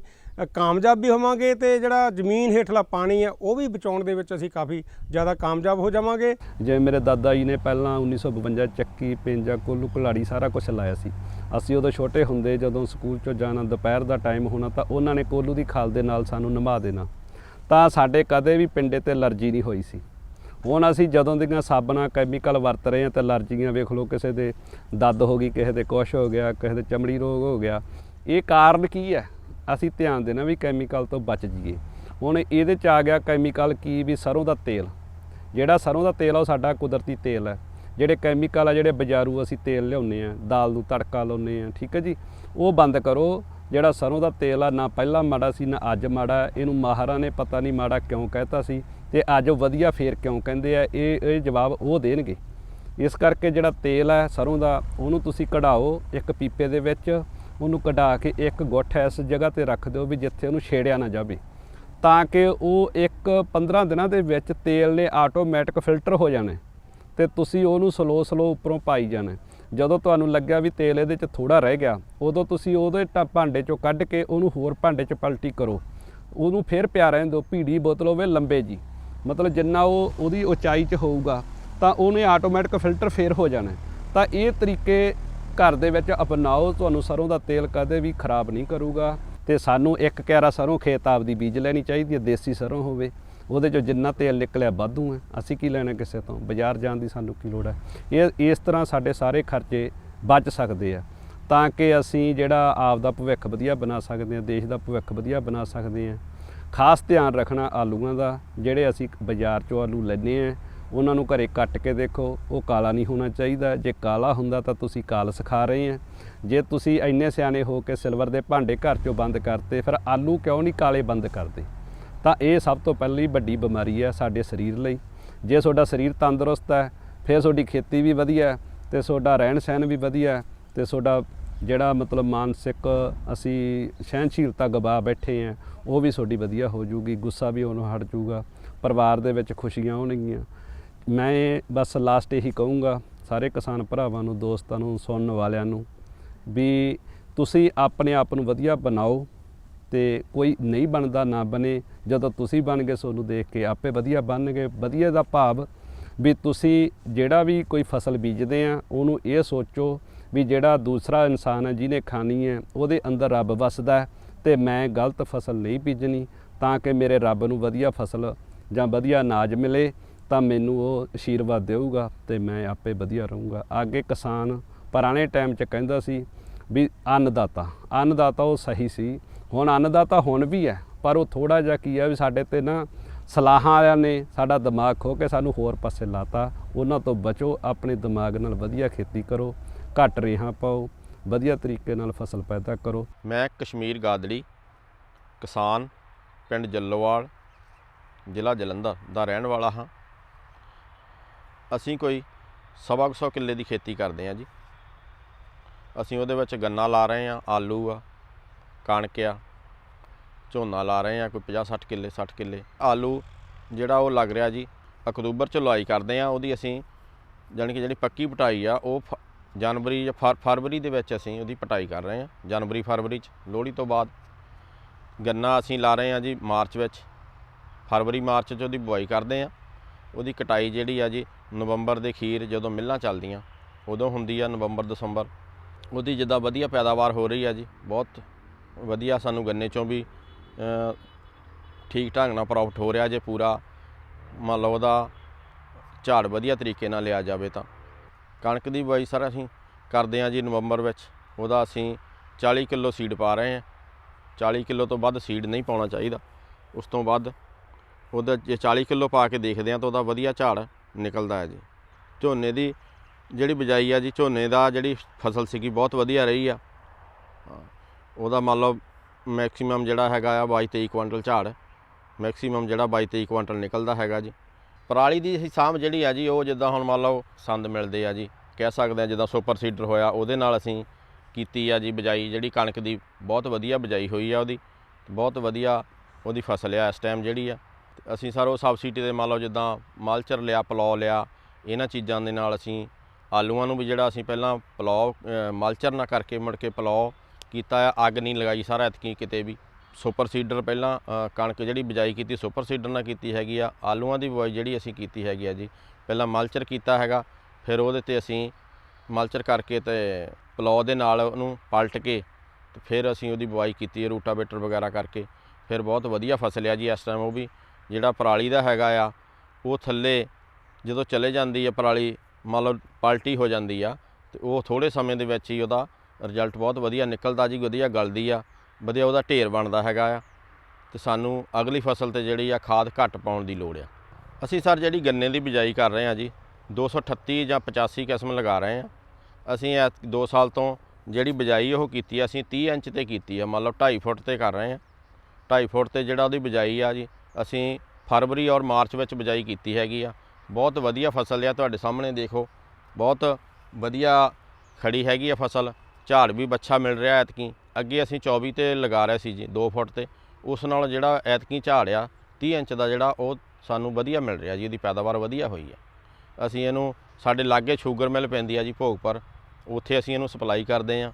ਕਾਮਯਾਬ ਵੀ ਹੋਵਾਂਗੇ ਤੇ ਜਿਹੜਾ ਜ਼ਮੀਨ ਹੇਠਲਾ ਪਾਣੀ ਹੈ ਉਹ ਵੀ ਬਚਾਉਣ ਦੇ ਵਿੱਚ ਅਸੀਂ ਕਾਫੀ ਜ਼ਿਆਦਾ ਕਾਮਯਾਬ ਹੋ ਜਾਵਾਂਗੇ। ਜਿਵੇਂ ਮੇਰੇ ਦਾਦਾ ਜੀ ਨੇ ਪਹਿਲਾਂ 1952 ਚੱਕੀ, ਪਿੰਜਾ, ਕੋਲੂ, ਕੁਲਾੜੀ ਸਾਰਾ ਕੁਝ ਲਾਇਆ ਸੀ। ਅਸੀਂ ਉਦੋਂ ਛੋਟੇ ਹੁੰਦੇ ਜਦੋਂ ਸਕੂਲ ਚੋਂ ਜਾਣਾ ਦੁਪਹਿਰ ਦਾ ਟਾਈਮ ਹੋਣਾ ਤਾਂ ਉਹਨਾਂ ਨੇ ਕੋਲੂ ਦੀ ਖਾਲ ਦੇ ਨਾਲ ਸਾਨੂੰ ਨਮਾ ਦੇਣਾ। ਤਾਂ ਸਾਡੇ ਕਦੇ ਵੀ ਪਿੰਡੇ ਤੇ ਅਲਰਜੀ ਨਹੀਂ ਹੋਈ ਸੀ। ਹੁਣ ਅਸੀਂ ਜਦੋਂ ਦੀਆਂ ਸਾਬਣਾਂ ਕੈਮੀਕਲ ਵਰਤ ਰਹੇ ਹਾਂ ਤਾਂ ਅਲਰਜੀਆਂ ਵੇਖ ਲਓ, ਕਿਸੇ ਦੇ ਦਰਦ ਹੋ ਗਈ, ਕਿਸੇ ਦੇ ਕੁਛ ਹੋ ਗਿਆ, ਕਿਸੇ ਦੇ ਚਮੜੀ ਰੋਗ ਹੋ ਗਿਆ। ਇਹ ਕਾਰਨ ਕੀ ਹੈ? ਅਸੀਂ ਧਿਆਨ ਦੇਣਾ ਵੀ ਕੈਮੀਕਲ ਤੋਂ ਬਚ ਜਾਈਏ। ਹੁਣ ਇਹਦੇ ਚ ਆ ਗਿਆ ਕੈਮੀਕਲ ਕੀ? ਵੀ ਸਰੋਂ ਦਾ ਤੇਲ। ਜਿਹੜਾ ਸਰੋਂ ਦਾ ਤੇਲ ਆ, ਉਹ ਸਾਡਾ ਕੁਦਰਤੀ ਤੇਲ ਹੈ। ਜਿਹੜੇ ਕੈਮੀਕਲ ਆ, ਜਿਹੜੇ ਬਾਜ਼ਾਰੂ ਅਸੀਂ ਤੇਲ ਲਿਆਉਂਦੇ ਆ ਦਾਲ ਨੂੰ ਤੜਕਾ ਲਾਉਂਦੇ ਆ ਠੀਕ ਹੈ ਜੀ? ਉਹ ਬੰਦ ਕਰੋ। ਜਿਹੜਾ ਸਰੋਂ ਦਾ ਤੇਲ ਆ, ਨਾ ਪਹਿਲਾਂ ਮਾੜਾ ਸੀ, ਨਾ ਅੱਜ ਮਾੜਾ। ਇਹਨੂੰ ਮਾਹਰਾਂ ਨੇ ਪਤਾ ਨਹੀਂ ਮਾੜਾ ਕਿਉਂ ਕਹਿਤਾ ਸੀ ਤੇ ਅੱਜ ਉਹ ਵਧੀਆ ਫੇਰ ਕਿਉਂ ਕਹਿੰਦੇ ਆ? ਇਹ ਇਹ ਜਵਾਬ ਉਹ ਦੇਣਗੇ। ਇਸ ਕਰਕੇ ਜਿਹੜਾ ਤੇਲ ਹੈ ਸਰੋਂ ਦਾ, ਉਹਨੂੰ ਤੁਸੀਂ ਕਢਾਓ ਇੱਕ ਪੀਪੇ ਦੇ ਵਿੱਚ। ਉਹਨੂੰ ਕਢਾ ਕੇ ਇੱਕ ਗੁੱਠ ਇਸ ਜਗ੍ਹਾ ਤੇ ਰੱਖ ਦਿਓ ਵੀ ਜਿੱਥੇ ਉਹਨੂੰ ਛੇੜਿਆ ਨਾ ਜਾਵੇ। ਤਾਂ ਕਿ ਉਹ ਇੱਕ 15 ਦਿਨਾਂ ਦੇ ਵਿੱਚ ਤੇਲ ਨੇ ਆਟੋਮੈਟਿਕ ਫਿਲਟਰ ਹੋ ਜਾਣਾ। ਤੇ ਤੁਸੀਂ ਉਹਨੂੰ ਸਲੋ ਸਲੋ ਉੱਪਰੋਂ ਪਾਈ ਜਾਣਾ ਜਦੋਂ ਤੁਹਾਨੂੰ ਲੱਗਿਆ ਵੀ ਤੇਲ ਇਹਦੇ 'ਚ ਥੋੜਾ ਰਹਿ ਗਿਆ, ਉਦੋਂ ਤੁਸੀਂ ਉਹਦੇ ਭਾਂਡੇ 'ਚੋਂ ਕੱਢ ਕੇ ਉਹਨੂੰ ਹੋਰ ਭਾਂਡੇ 'ਚ ਪਲਟੀ ਕਰੋ। ਉਹਨੂੰ ਫਿਰ ਪਿਆ ਰਹਿਣ ਦਿਓ ਭੀੜੀ ਬੋਤਲ ਹੋਵੇ ਲੰਬੇ ਜੀ। ਮਤਲਬ ਜਿੰਨਾ ਉਹ ਉਹਦੀ ਉਚਾਈ 'ਚ ਹੋਊਗਾ, ਤਾਂ ਉਹਨੇ ਆਟੋਮੈਟਿਕ ਫਿਲਟਰ ਫੇਰ ਹੋ ਜਾਣਾ ਤਾਂ ਇਹ ਤਰੀਕੇ ਘਰ ਦੇ ਵਿੱਚ ਅਪਣਾਓ, ਤੁਹਾਨੂੰ ਸਰੋਂ ਦਾ ਤੇਲ ਕਦੇ ਵੀ ਖਰਾਬ ਨਹੀਂ ਕਰੂਗਾ। ਤੇ ਸਾਨੂੰ ਇੱਕ ਕਿਆਰਾ ਸਰੋਂ ਖੇਤ ਆਪਦੀ ਬੀਜ ਲੈਣੀ ਚਾਹੀਦੀ ਹੈ, ਦੇਸੀ ਸਰੋਂ ਹੋਵੇ। ਉਹਦੇ ਚੋਂ ਜਿੰਨਾ ਤੇਲ ਨਿਕਲਿਆ ਵਾਧੂ ਹੈ। ਅਸੀਂ ਕੀ ਲੈਣਾ ਕਿਸੇ ਤੋਂ? ਬਾਜ਼ਾਰ ਜਾਣ ਦੀ ਸਾਨੂੰ ਕੀ ਲੋੜ ਹੈ? ਇਹ, ਇਸ ਤਰ੍ਹਾਂ ਸਾਡੇ ਸਾਰੇ ਖਰਚੇ ਬਚ ਸਕਦੇ ਆ। ਤਾਂ ਕਿ ਅਸੀਂ ਜਿਹੜਾ ਆਪ ਦਾ ਭਵਿੱਖ ਵਧੀਆ ਬਣਾ ਸਕਦੇ ਹਾਂ ਦੇਸ਼ ਦਾ ਭਵਿੱਖ ਵਧੀਆ ਬਣਾ ਸਕਦੇ ਹਾਂ ਖਾਸ ਧਿਆਨ ਰੱਖਣਾ ਆਲੂਆਂ ਦਾ, ਜਿਹੜੇ ਅਸੀਂ ਬਾਜ਼ਾਰ ਚੋਂ ਆਲੂ ਲੈਂਦੇ ਆ। ਉਹਨਾਂ ਨੂੰ ਘਰੇ ਕੱਟ ਕੇ ਦੇਖੋ, ਉਹ ਕਾਲਾ ਨਹੀਂ ਹੋਣਾ ਚਾਹੀਦਾ। ਜੇ ਕਾਲਾ ਹੁੰਦਾ ਤਾਂ ਤੁਸੀਂ ਕਾਲ ਸਿਖਾ ਰਹੇ ਆ। ਜੇ ਤੁਸੀਂ ਇੰਨੇ ਸਿਆਣੇ ਹੋ ਕੇ ਸਿਲਵਰ ਦੇ ਭਾਂਡੇ ਘਰ ਚੋਂ ਬੰਦ ਕਰਤੇ, ਫਿਰ ਆਲੂ ਕਿਉਂ ਨਹੀਂ ਕਾਲੇ ਬੰਦ ਕਰਦੇ? ਤਾਂ ਇਹ ਸਭ ਤੋਂ ਪਹਿਲੀ ਵੱਡੀ ਬਿਮਾਰੀ ਹੈ ਸਾਡੇ ਸਰੀਰ ਲਈ। ਜੇ ਤੁਹਾਡਾ ਸਰੀਰ ਤੰਦਰੁਸਤ ਹੈ, ਫਿਰ ਤੁਹਾਡੀ ਖੇਤੀ ਵੀ ਵਧੀਆ ਹੈ ਤੇ ਤੁਹਾਡਾ ਰਹਿਣ ਸਹਿਣ ਵੀ ਵਧੀਆ ਹੈ ਤੇ ਤੁਹਾਡਾ ਜਿਹੜਾ ਮਤਲਬ ਮਾਨਸਿਕ ਅਸੀਂ ਸਹਿਨਸ਼ੀਲਤਾ ਗਵਾ ਬੈਠੇ ਆ ਉਹ ਵੀ ਤੁਹਾਡੀ ਵਧੀਆ ਹੋ ਜੂਗੀ ਗੁੱਸਾ ਵੀ ਉਹਨੂੰ ਹਟ ਜੂਗਾ ਪਰਿਵਾਰ ਦੇ ਵਿੱਚ ਖੁਸ਼ੀਆਂ ਹੋਣਗੀਆਂ। ਮੈਂ ਬਸ ਲਾਸਟ ਇਹੀ ਕਹੂੰਗਾ ਸਾਰੇ ਕਿਸਾਨ ਭਰਾਵਾਂ ਨੂੰ, ਦੋਸਤਾਂ ਨੂੰ, ਸੁਣਨ ਵਾਲਿਆਂ ਨੂੰ ਵੀ ਤੁਸੀਂ ਆਪਣੇ ਆਪ ਨੂੰ ਵਧੀਆ ਬਣਾਓ ਤੇ ਕੋਈ ਨਹੀਂ ਬਣਦਾ ਨਾ ਬਣੇ ਜਦੋਂ ਤੁਸੀਂ ਬਣ ਗਏ ਤੁਹਾਨੂੰ ਦੇਖ ਕੇ ਆਪੇ ਵਧੀਆ ਬਣਨਗੇ ਵਧੀਆ ਦਾ ਭਾਵ ਵੀ ਤੁਸੀਂ ਜਿਹੜਾ ਵੀ ਕੋਈ ਫਸਲ ਬੀਜਦੇ ਆ, ਉਹਨੂੰ ਇਹ ਸੋਚੋ ਵੀ ਜਿਹੜਾ ਦੂਸਰਾ ਇਨਸਾਨ ਹੈ ਜਿਹਨੇ ਖਾਣੀ ਹੈ, ਉਹਦੇ ਅੰਦਰ ਰੱਬ ਵਸਦਾ ਹੈ ਤੇ ਮੈਂ ਗਲਤ ਫਸਲ ਨਹੀਂ ਬੀਜਣੀ ਤਾਂ ਕਿ ਮੇਰੇ ਰੱਬ ਨੂੰ ਵਧੀਆ ਫਸਲ ਜਾਂ ਵਧੀਆ ਅਨਾਜ ਮਿਲੇ ਤਾਂ ਮੈਨੂੰ ਉਹ ਆਸ਼ੀਰਵਾਦ ਦੇਊਗਾ ਤੇ ਮੈਂ ਆਪੇ ਵਧੀਆ ਰਹੂੰਗਾ। ਅੱਗੇ ਕਿਸਾਨ ਪੁਰਾਣੇ ਟਾਈਮ 'ਚ ਕਹਿੰਦਾ ਸੀ ਵੀ ਅੰਨਦਾਤਾ ਅੰਨਦਾਤਾ ਉਹ ਸਹੀ ਸੀ। ਹੁਣ ਅੰਨਦਾਤਾ ਹੁਣ ਵੀ ਹੈ। ਪਰ ਉਹ ਥੋੜਾ ਜਿਹਾ ਕੀ ਆ ਵੀ ਸਾਡੇ ਤੇ ਨਾ ਸਲਾਹਾਂ ਵਾਲਿਆਂ ਨੇ, ਸਾਡਾ ਦਿਮਾਗ ਖੋ ਕੇ ਸਾਨੂੰ ਹੋਰ ਪਾਸੇ ਲਾਤਾ। ਉਹਨਾਂ ਤੋਂ ਬਚੋ, ਆਪਣੇ ਦਿਮਾਗ ਨਾਲ ਵਧੀਆ ਖੇਤੀ ਕਰੋ, ਘੱਟ ਰੇਹਾਂ ਪਾਓ, ਵਧੀਆ ਤਰੀਕੇ ਨਾਲ ਫਸਲ ਪੈਦਾ ਕਰੋ। ਮੈਂ ਕਸ਼ਮੀਰ ਗਾਦੜੀ, ਕਿਸਾਨ, ਪਿੰਡ ਜੱਲੋਵਾਲ, ਜ਼ਿਲ੍ਹਾ ਜਲੰਧਰ ਦਾ ਰਹਿਣ ਵਾਲਾ ਹਾਂ। ਅਸੀਂ ਕੋਈ ਸਵਾ ਕੁ ਸੌ ਕਿੱਲੇ ਦੀ ਖੇਤੀ ਕਰਦੇ ਹਾਂ ਜੀ। ਅਸੀਂ ਉਹਦੇ ਵਿੱਚ ਗੰਨਾ ਲਾ ਰਹੇ ਹਾਂ, ਆਲੂ ਆ, ਕਣਕ ਆ ਝੋਨਾ ਲਾ ਰਹੇ ਹਾਂ, ਕੋਈ 50 60 ਕਿੱਲੇ 60 ਕਿੱਲੇ। ਆਲੂ ਜਿਹੜਾ ਉਹ ਲੱਗ ਰਿਹਾ ਜੀ, ਅਕਤੂਬਰ ਚ ਲੁਆਈ ਕਰਦੇ ਹਾਂ, ਉਹਦੀ ਅਸੀਂ ਜਾਣੀ ਕਿ ਜਿਹੜੀ ਪੱਕੀ ਪਟਾਈ ਆ, ਉਹ ਫ- ਜਨਵਰੀ ਜਾਂ ਫਰ- ਫਰਵਰੀ ਦੇ ਵਿੱਚ ਅਸੀਂ ਉਹਦੀ ਪਟਾਈ ਕਰ ਰਹੇ ਹਾਂ, ਜਨਵਰੀ, ਫਰਵਰੀ ਚ, ਲੋਹੜੀ ਤੋਂ ਬਾਅਦ। ਗੰਨਾ ਅਸੀਂ ਲਾ ਰਹੇ ਹਾਂ ਜੀ, ਮਾਰਚ ਵਿੱਚ। ਫਰਵਰੀ, ਮਾਰਚ ਚ ਉਹਦੀ ਬੁਆਈ ਕਰਦੇ ਹਾਂ। ਉਹਦੀ ਕਟਾਈ ਜਿਹੜੀ ਆ ਜੀ, ਨਵੰਬਰ ਦੇ ਖੀਰ ਜਦੋਂ ਮਿੱਲਾਂ ਚੱਲਦੀਆਂ, ਉਦੋਂ ਹੁੰਦੀ ਆ ਨਵੰਬਰ, ਦਸੰਬਰ। ਉਹਦੀ ਜਿੱਦਾਂ ਵਧੀਆ ਪੈਦਾਵਾਰ ਹੋ ਰਹੀ ਆ ਜੀ, ਬਹੁਤ ਵਧੀਆ ਸਾਨੂੰ ਗੰਨੇ ਚੋਂ ਵੀ ਠੀਕ ਢੰਗ ਨਾਲ ਪ੍ਰੋਫਿਟ ਹੋ ਰਿਹਾ ਜੇ ਪੂਰਾ, ਮੰਨ ਲਓ ਉਹਦਾ ਝਾੜ ਵਧੀਆ ਤਰੀਕੇ ਨਾਲ ਲਿਆ ਜਾਵੇ ਤਾਂ। ਕਣਕ ਦੀ ਬੁਆਈ ਸਰ ਅਸੀਂ ਕਰਦੇ ਹਾਂ ਜੀ ਨਵੰਬਰ ਵਿੱਚ, ਉਹਦਾ ਅਸੀਂ 40 ਕਿਲੋ ਸੀਡ ਪਾ ਰਹੇ ਹਾਂ। 40 ਕਿਲੋ ਤੋਂ ਵੱਧ ਸੀਡ ਨਹੀਂ ਪਾਉਣਾ ਚਾਹੀਦਾ। ਉਸ ਤੋਂ ਵੱਧ ਉਹਦਾ ਜੇ 40 ਕਿਲੋ ਪਾ ਕੇ ਦੇਖਦੇ ਹਾਂ ਤਾਂ ਉਹਦਾ ਵਧੀਆ ਝਾੜ ਨਿਕਲਦਾ ਹੈ ਜੀ। ਝੋਨੇ ਦੀ ਜਿਹੜੀ ਬਿਜਾਈ ਆ ਜੀ, ਝੋਨੇ ਦਾ ਜਿਹੜੀ ਫਸਲ ਸੀਗੀ ਬਹੁਤ ਵਧੀਆ ਰਹੀ ਆ। ਉਹਦਾ ਮੰਨ ਲਓ ਮੈਕਸਿਮਮ ਜਿਹੜਾ ਹੈਗਾ ਆ 22 23 ਕੁਇੰਟਲ ਝਾੜ। ਮੈਕਸਿਮਮ ਜਿਹੜਾ 22 23 ਕੁਇੰਟਲ ਨਿਕਲਦਾ ਹੈਗਾ ਜੀ। ਪਰਾਲੀ ਦੀ ਸਾਂਭ ਜਿਹੜੀ ਆ ਜੀ, ਉਹ ਜਿੱਦਾਂ ਹੁਣ ਮੰਨ ਲਓ ਸੰਦ ਮਿਲਦੇ ਆ ਜੀ। ਕਹਿ ਸਕਦੇ ਆ ਜਿੱਦਾਂ ਸੁਪਰ ਸੀਡਰ ਹੋਇਆ, ਉਹਦੇ ਨਾਲ ਅਸੀਂ ਕੀਤੀ ਆ ਜੀ ਬਿਜਾਈ, ਜਿਹੜੀ ਕਣਕ ਦੀ ਬਹੁਤ ਵਧੀਆ ਬਿਜਾਈ ਹੋਈ ਆ ਉਹਦੀ। ਬਹੁਤ ਵਧੀਆ ਉਹਦੀ ਫਸਲ ਆ ਇਸ ਟਾਈਮ ਜਿਹੜੀ ਆ। ਤੇ ਅਸੀਂ ਸਰ ਉਹ ਸਬਸਿਡੀ ਦੇ ਮੰਨ ਲਓ ਜਿੱਦਾਂ ਮਲਚਰ ਲਿਆ, ਪਲੋ ਲਿਆ, ਇਹਨਾਂ ਚੀਜ਼ਾਂ ਦੇ ਨਾਲ ਅਸੀਂ ਆਲੂਆਂ ਨੂੰ ਵੀ ਜਿਹੜਾ ਅਸੀਂ ਪਹਿਲਾਂ ਪਲੋ ਮਲਚਰ ਨਾ ਕਰਕੇ ਮੁੜ ਕੇ ਪਲੋ ਕੀਤਾ ਆ, ਅੱਗ ਨਹੀਂ ਲਗਾਈ ਸਾਰਾ ਐਤਕੀ ਕਿਤੇ ਵੀ। ਸੁਪਰ ਸੀਡਰ ਪਹਿਲਾਂ ਕਣਕ ਜਿਹੜੀ ਬਿਜਾਈ ਕੀਤੀ, ਸੁਪਰ ਸੀਡਰ ਨਾਲ ਕੀਤੀ ਹੈਗੀ ਆ। ਆਲੂਆਂ ਦੀ ਬੁਆਈ ਜਿਹੜੀ ਅਸੀਂ ਕੀਤੀ ਹੈਗੀ ਆ ਜੀ। ਪਹਿਲਾਂ ਮਲਚਰ ਕੀਤਾ ਹੈਗਾ, ਫਿਰ ਉਹਦੇ ਤੇ ਅਸੀਂ ਮਲਚਰ ਕਰਕੇ ਤੇ ਪਲੌ ਦੇ ਨਾਲ ਉਹਨੂੰ ਪਲਟ ਕੇ ਤੇ ਫਿਰ ਅਸੀਂ ਉਹਦੀ ਬੁਆਈ ਕੀਤੀ ਹੈ ਰੂਟਾਵੇਟਰ ਵਗੈਰਾ ਕਰਕੇ। ਫਿਰ ਬਹੁਤ ਵਧੀਆ ਫਸਲ ਆ ਜੀ ਇਸ ਟਾਈਮ ਉਹ ਵੀ। ਜਿਹੜਾ ਪਰਾਲੀ ਦਾ ਹੈਗਾ ਆ, ਉਹ ਥੱਲੇ ਜਦੋਂ ਚਲੇ ਜਾਂਦੀ ਆ ਪਰਾਲੀ, ਮੰਨ ਪਲਟੀ ਹੋ ਜਾਂਦੀ ਆ, ਤੇ ਉਹ ਥੋੜੇ ਸਮੇਂ ਦੇ ਵਿੱਚ ਹੀ ਉਹਦਾ ਰਿਜ਼ਲਟ ਬਹੁਤ ਵਧੀਆ ਨਿਕਲਦਾ ਜੀ, ਵਧੀਆ ਗਲਦੀ ਆ, ਵਧੀਆ ਉਹਦਾ ਢੇਰ ਬਣਦਾ ਹੈਗਾ ਆ। ਤੇ ਸਾਨੂੰ ਅਗਲੀ ਫਸਲ ਤੇ ਜਿਹੜੀ ਆ ਖਾਦ ਘੱਟ ਪਾਉਣ ਦੀ ਲੋੜ ਆ। ਅਸੀਂ ਸਰ ਜਿਹੜੀ ਗੰਨੇ ਦੀ ਬਿਜਾਈ ਕਰ ਰਹੇ ਹਾਂ ਜੀ 238 ਜਾਂ 85 ਕਿਸਮ ਲਗਾ ਰਹੇ ਹਾਂ ਅਸੀਂ ਐ 2 ਸਾਲ ਤੋਂ ਜਿਹੜੀ ਬਿਜਾਈ ਉਹ ਕੀਤੀ ਆ, ਅਸੀਂ 30 ਇੰਚ ਤੇ ਕੀਤੀ ਆ, ਮੰਨ ਲਓ 2.5 ਫੁੱਟ ਤੇ ਕਰ ਰਹੇ ਹਾਂ 2.5 ਫੁੱਟ ਤੇ ਜਿਹੜਾ ਉਹਦੀ ਬਿਜਾਈ ਆ ਜੀ, ਅਸੀਂ ਫਰਵਰੀ ਔਰ ਮਾਰਚ ਵਿੱਚ ਬਿਜਾਈ ਕੀਤੀ ਹੈਗੀ ਆ। ਬਹੁਤ ਵਧੀਆ ਫਸਲ ਆ, ਤੁਹਾਡੇ ਸਾਹਮਣੇ ਦੇਖੋ, ਬਹੁਤ ਵਧੀਆ ਖੜੀ ਹੈਗੀ ਆ ਫਸਲ। ਝਾੜ ਵੀ ਬੱਚਾ ਮਿਲ ਰਿਹਾ ਐਤਕੀ। ਅੱਗੇ ਅਸੀਂ 24 ਤੇ ਲਗਾ ਰਹੇ ਸੀ ਜੀ 2 ਫੁੱਟ ਤੇ। ਉਸ ਨਾਲ ਜਿਹੜਾ ਐਤਕੀ ਝਾੜ ਆ 30 ਇੰਚ ਦਾ ਜਿਹੜਾ, ਉਹ ਸਾਨੂੰ ਵਧੀਆ ਮਿਲ ਰਿਹਾ ਜੀ, ਇਹਦੀ ਪੈਦਾਵਾਰ ਵਧੀਆ ਹੋਈ ਆ। ਅਸੀਂ ਇਹਨੂੰ, ਸਾਡੇ ਲਾਗੇ ਸ਼ੂਗਰ ਮਿਲ ਪੈਂਦੀ ਆ ਜੀ ਭੋਗਪੁਰ। ਉੱਥੇ ਅਸੀਂ ਇਹਨੂੰ ਸਪਲਾਈ ਕਰਦੇ ਆ।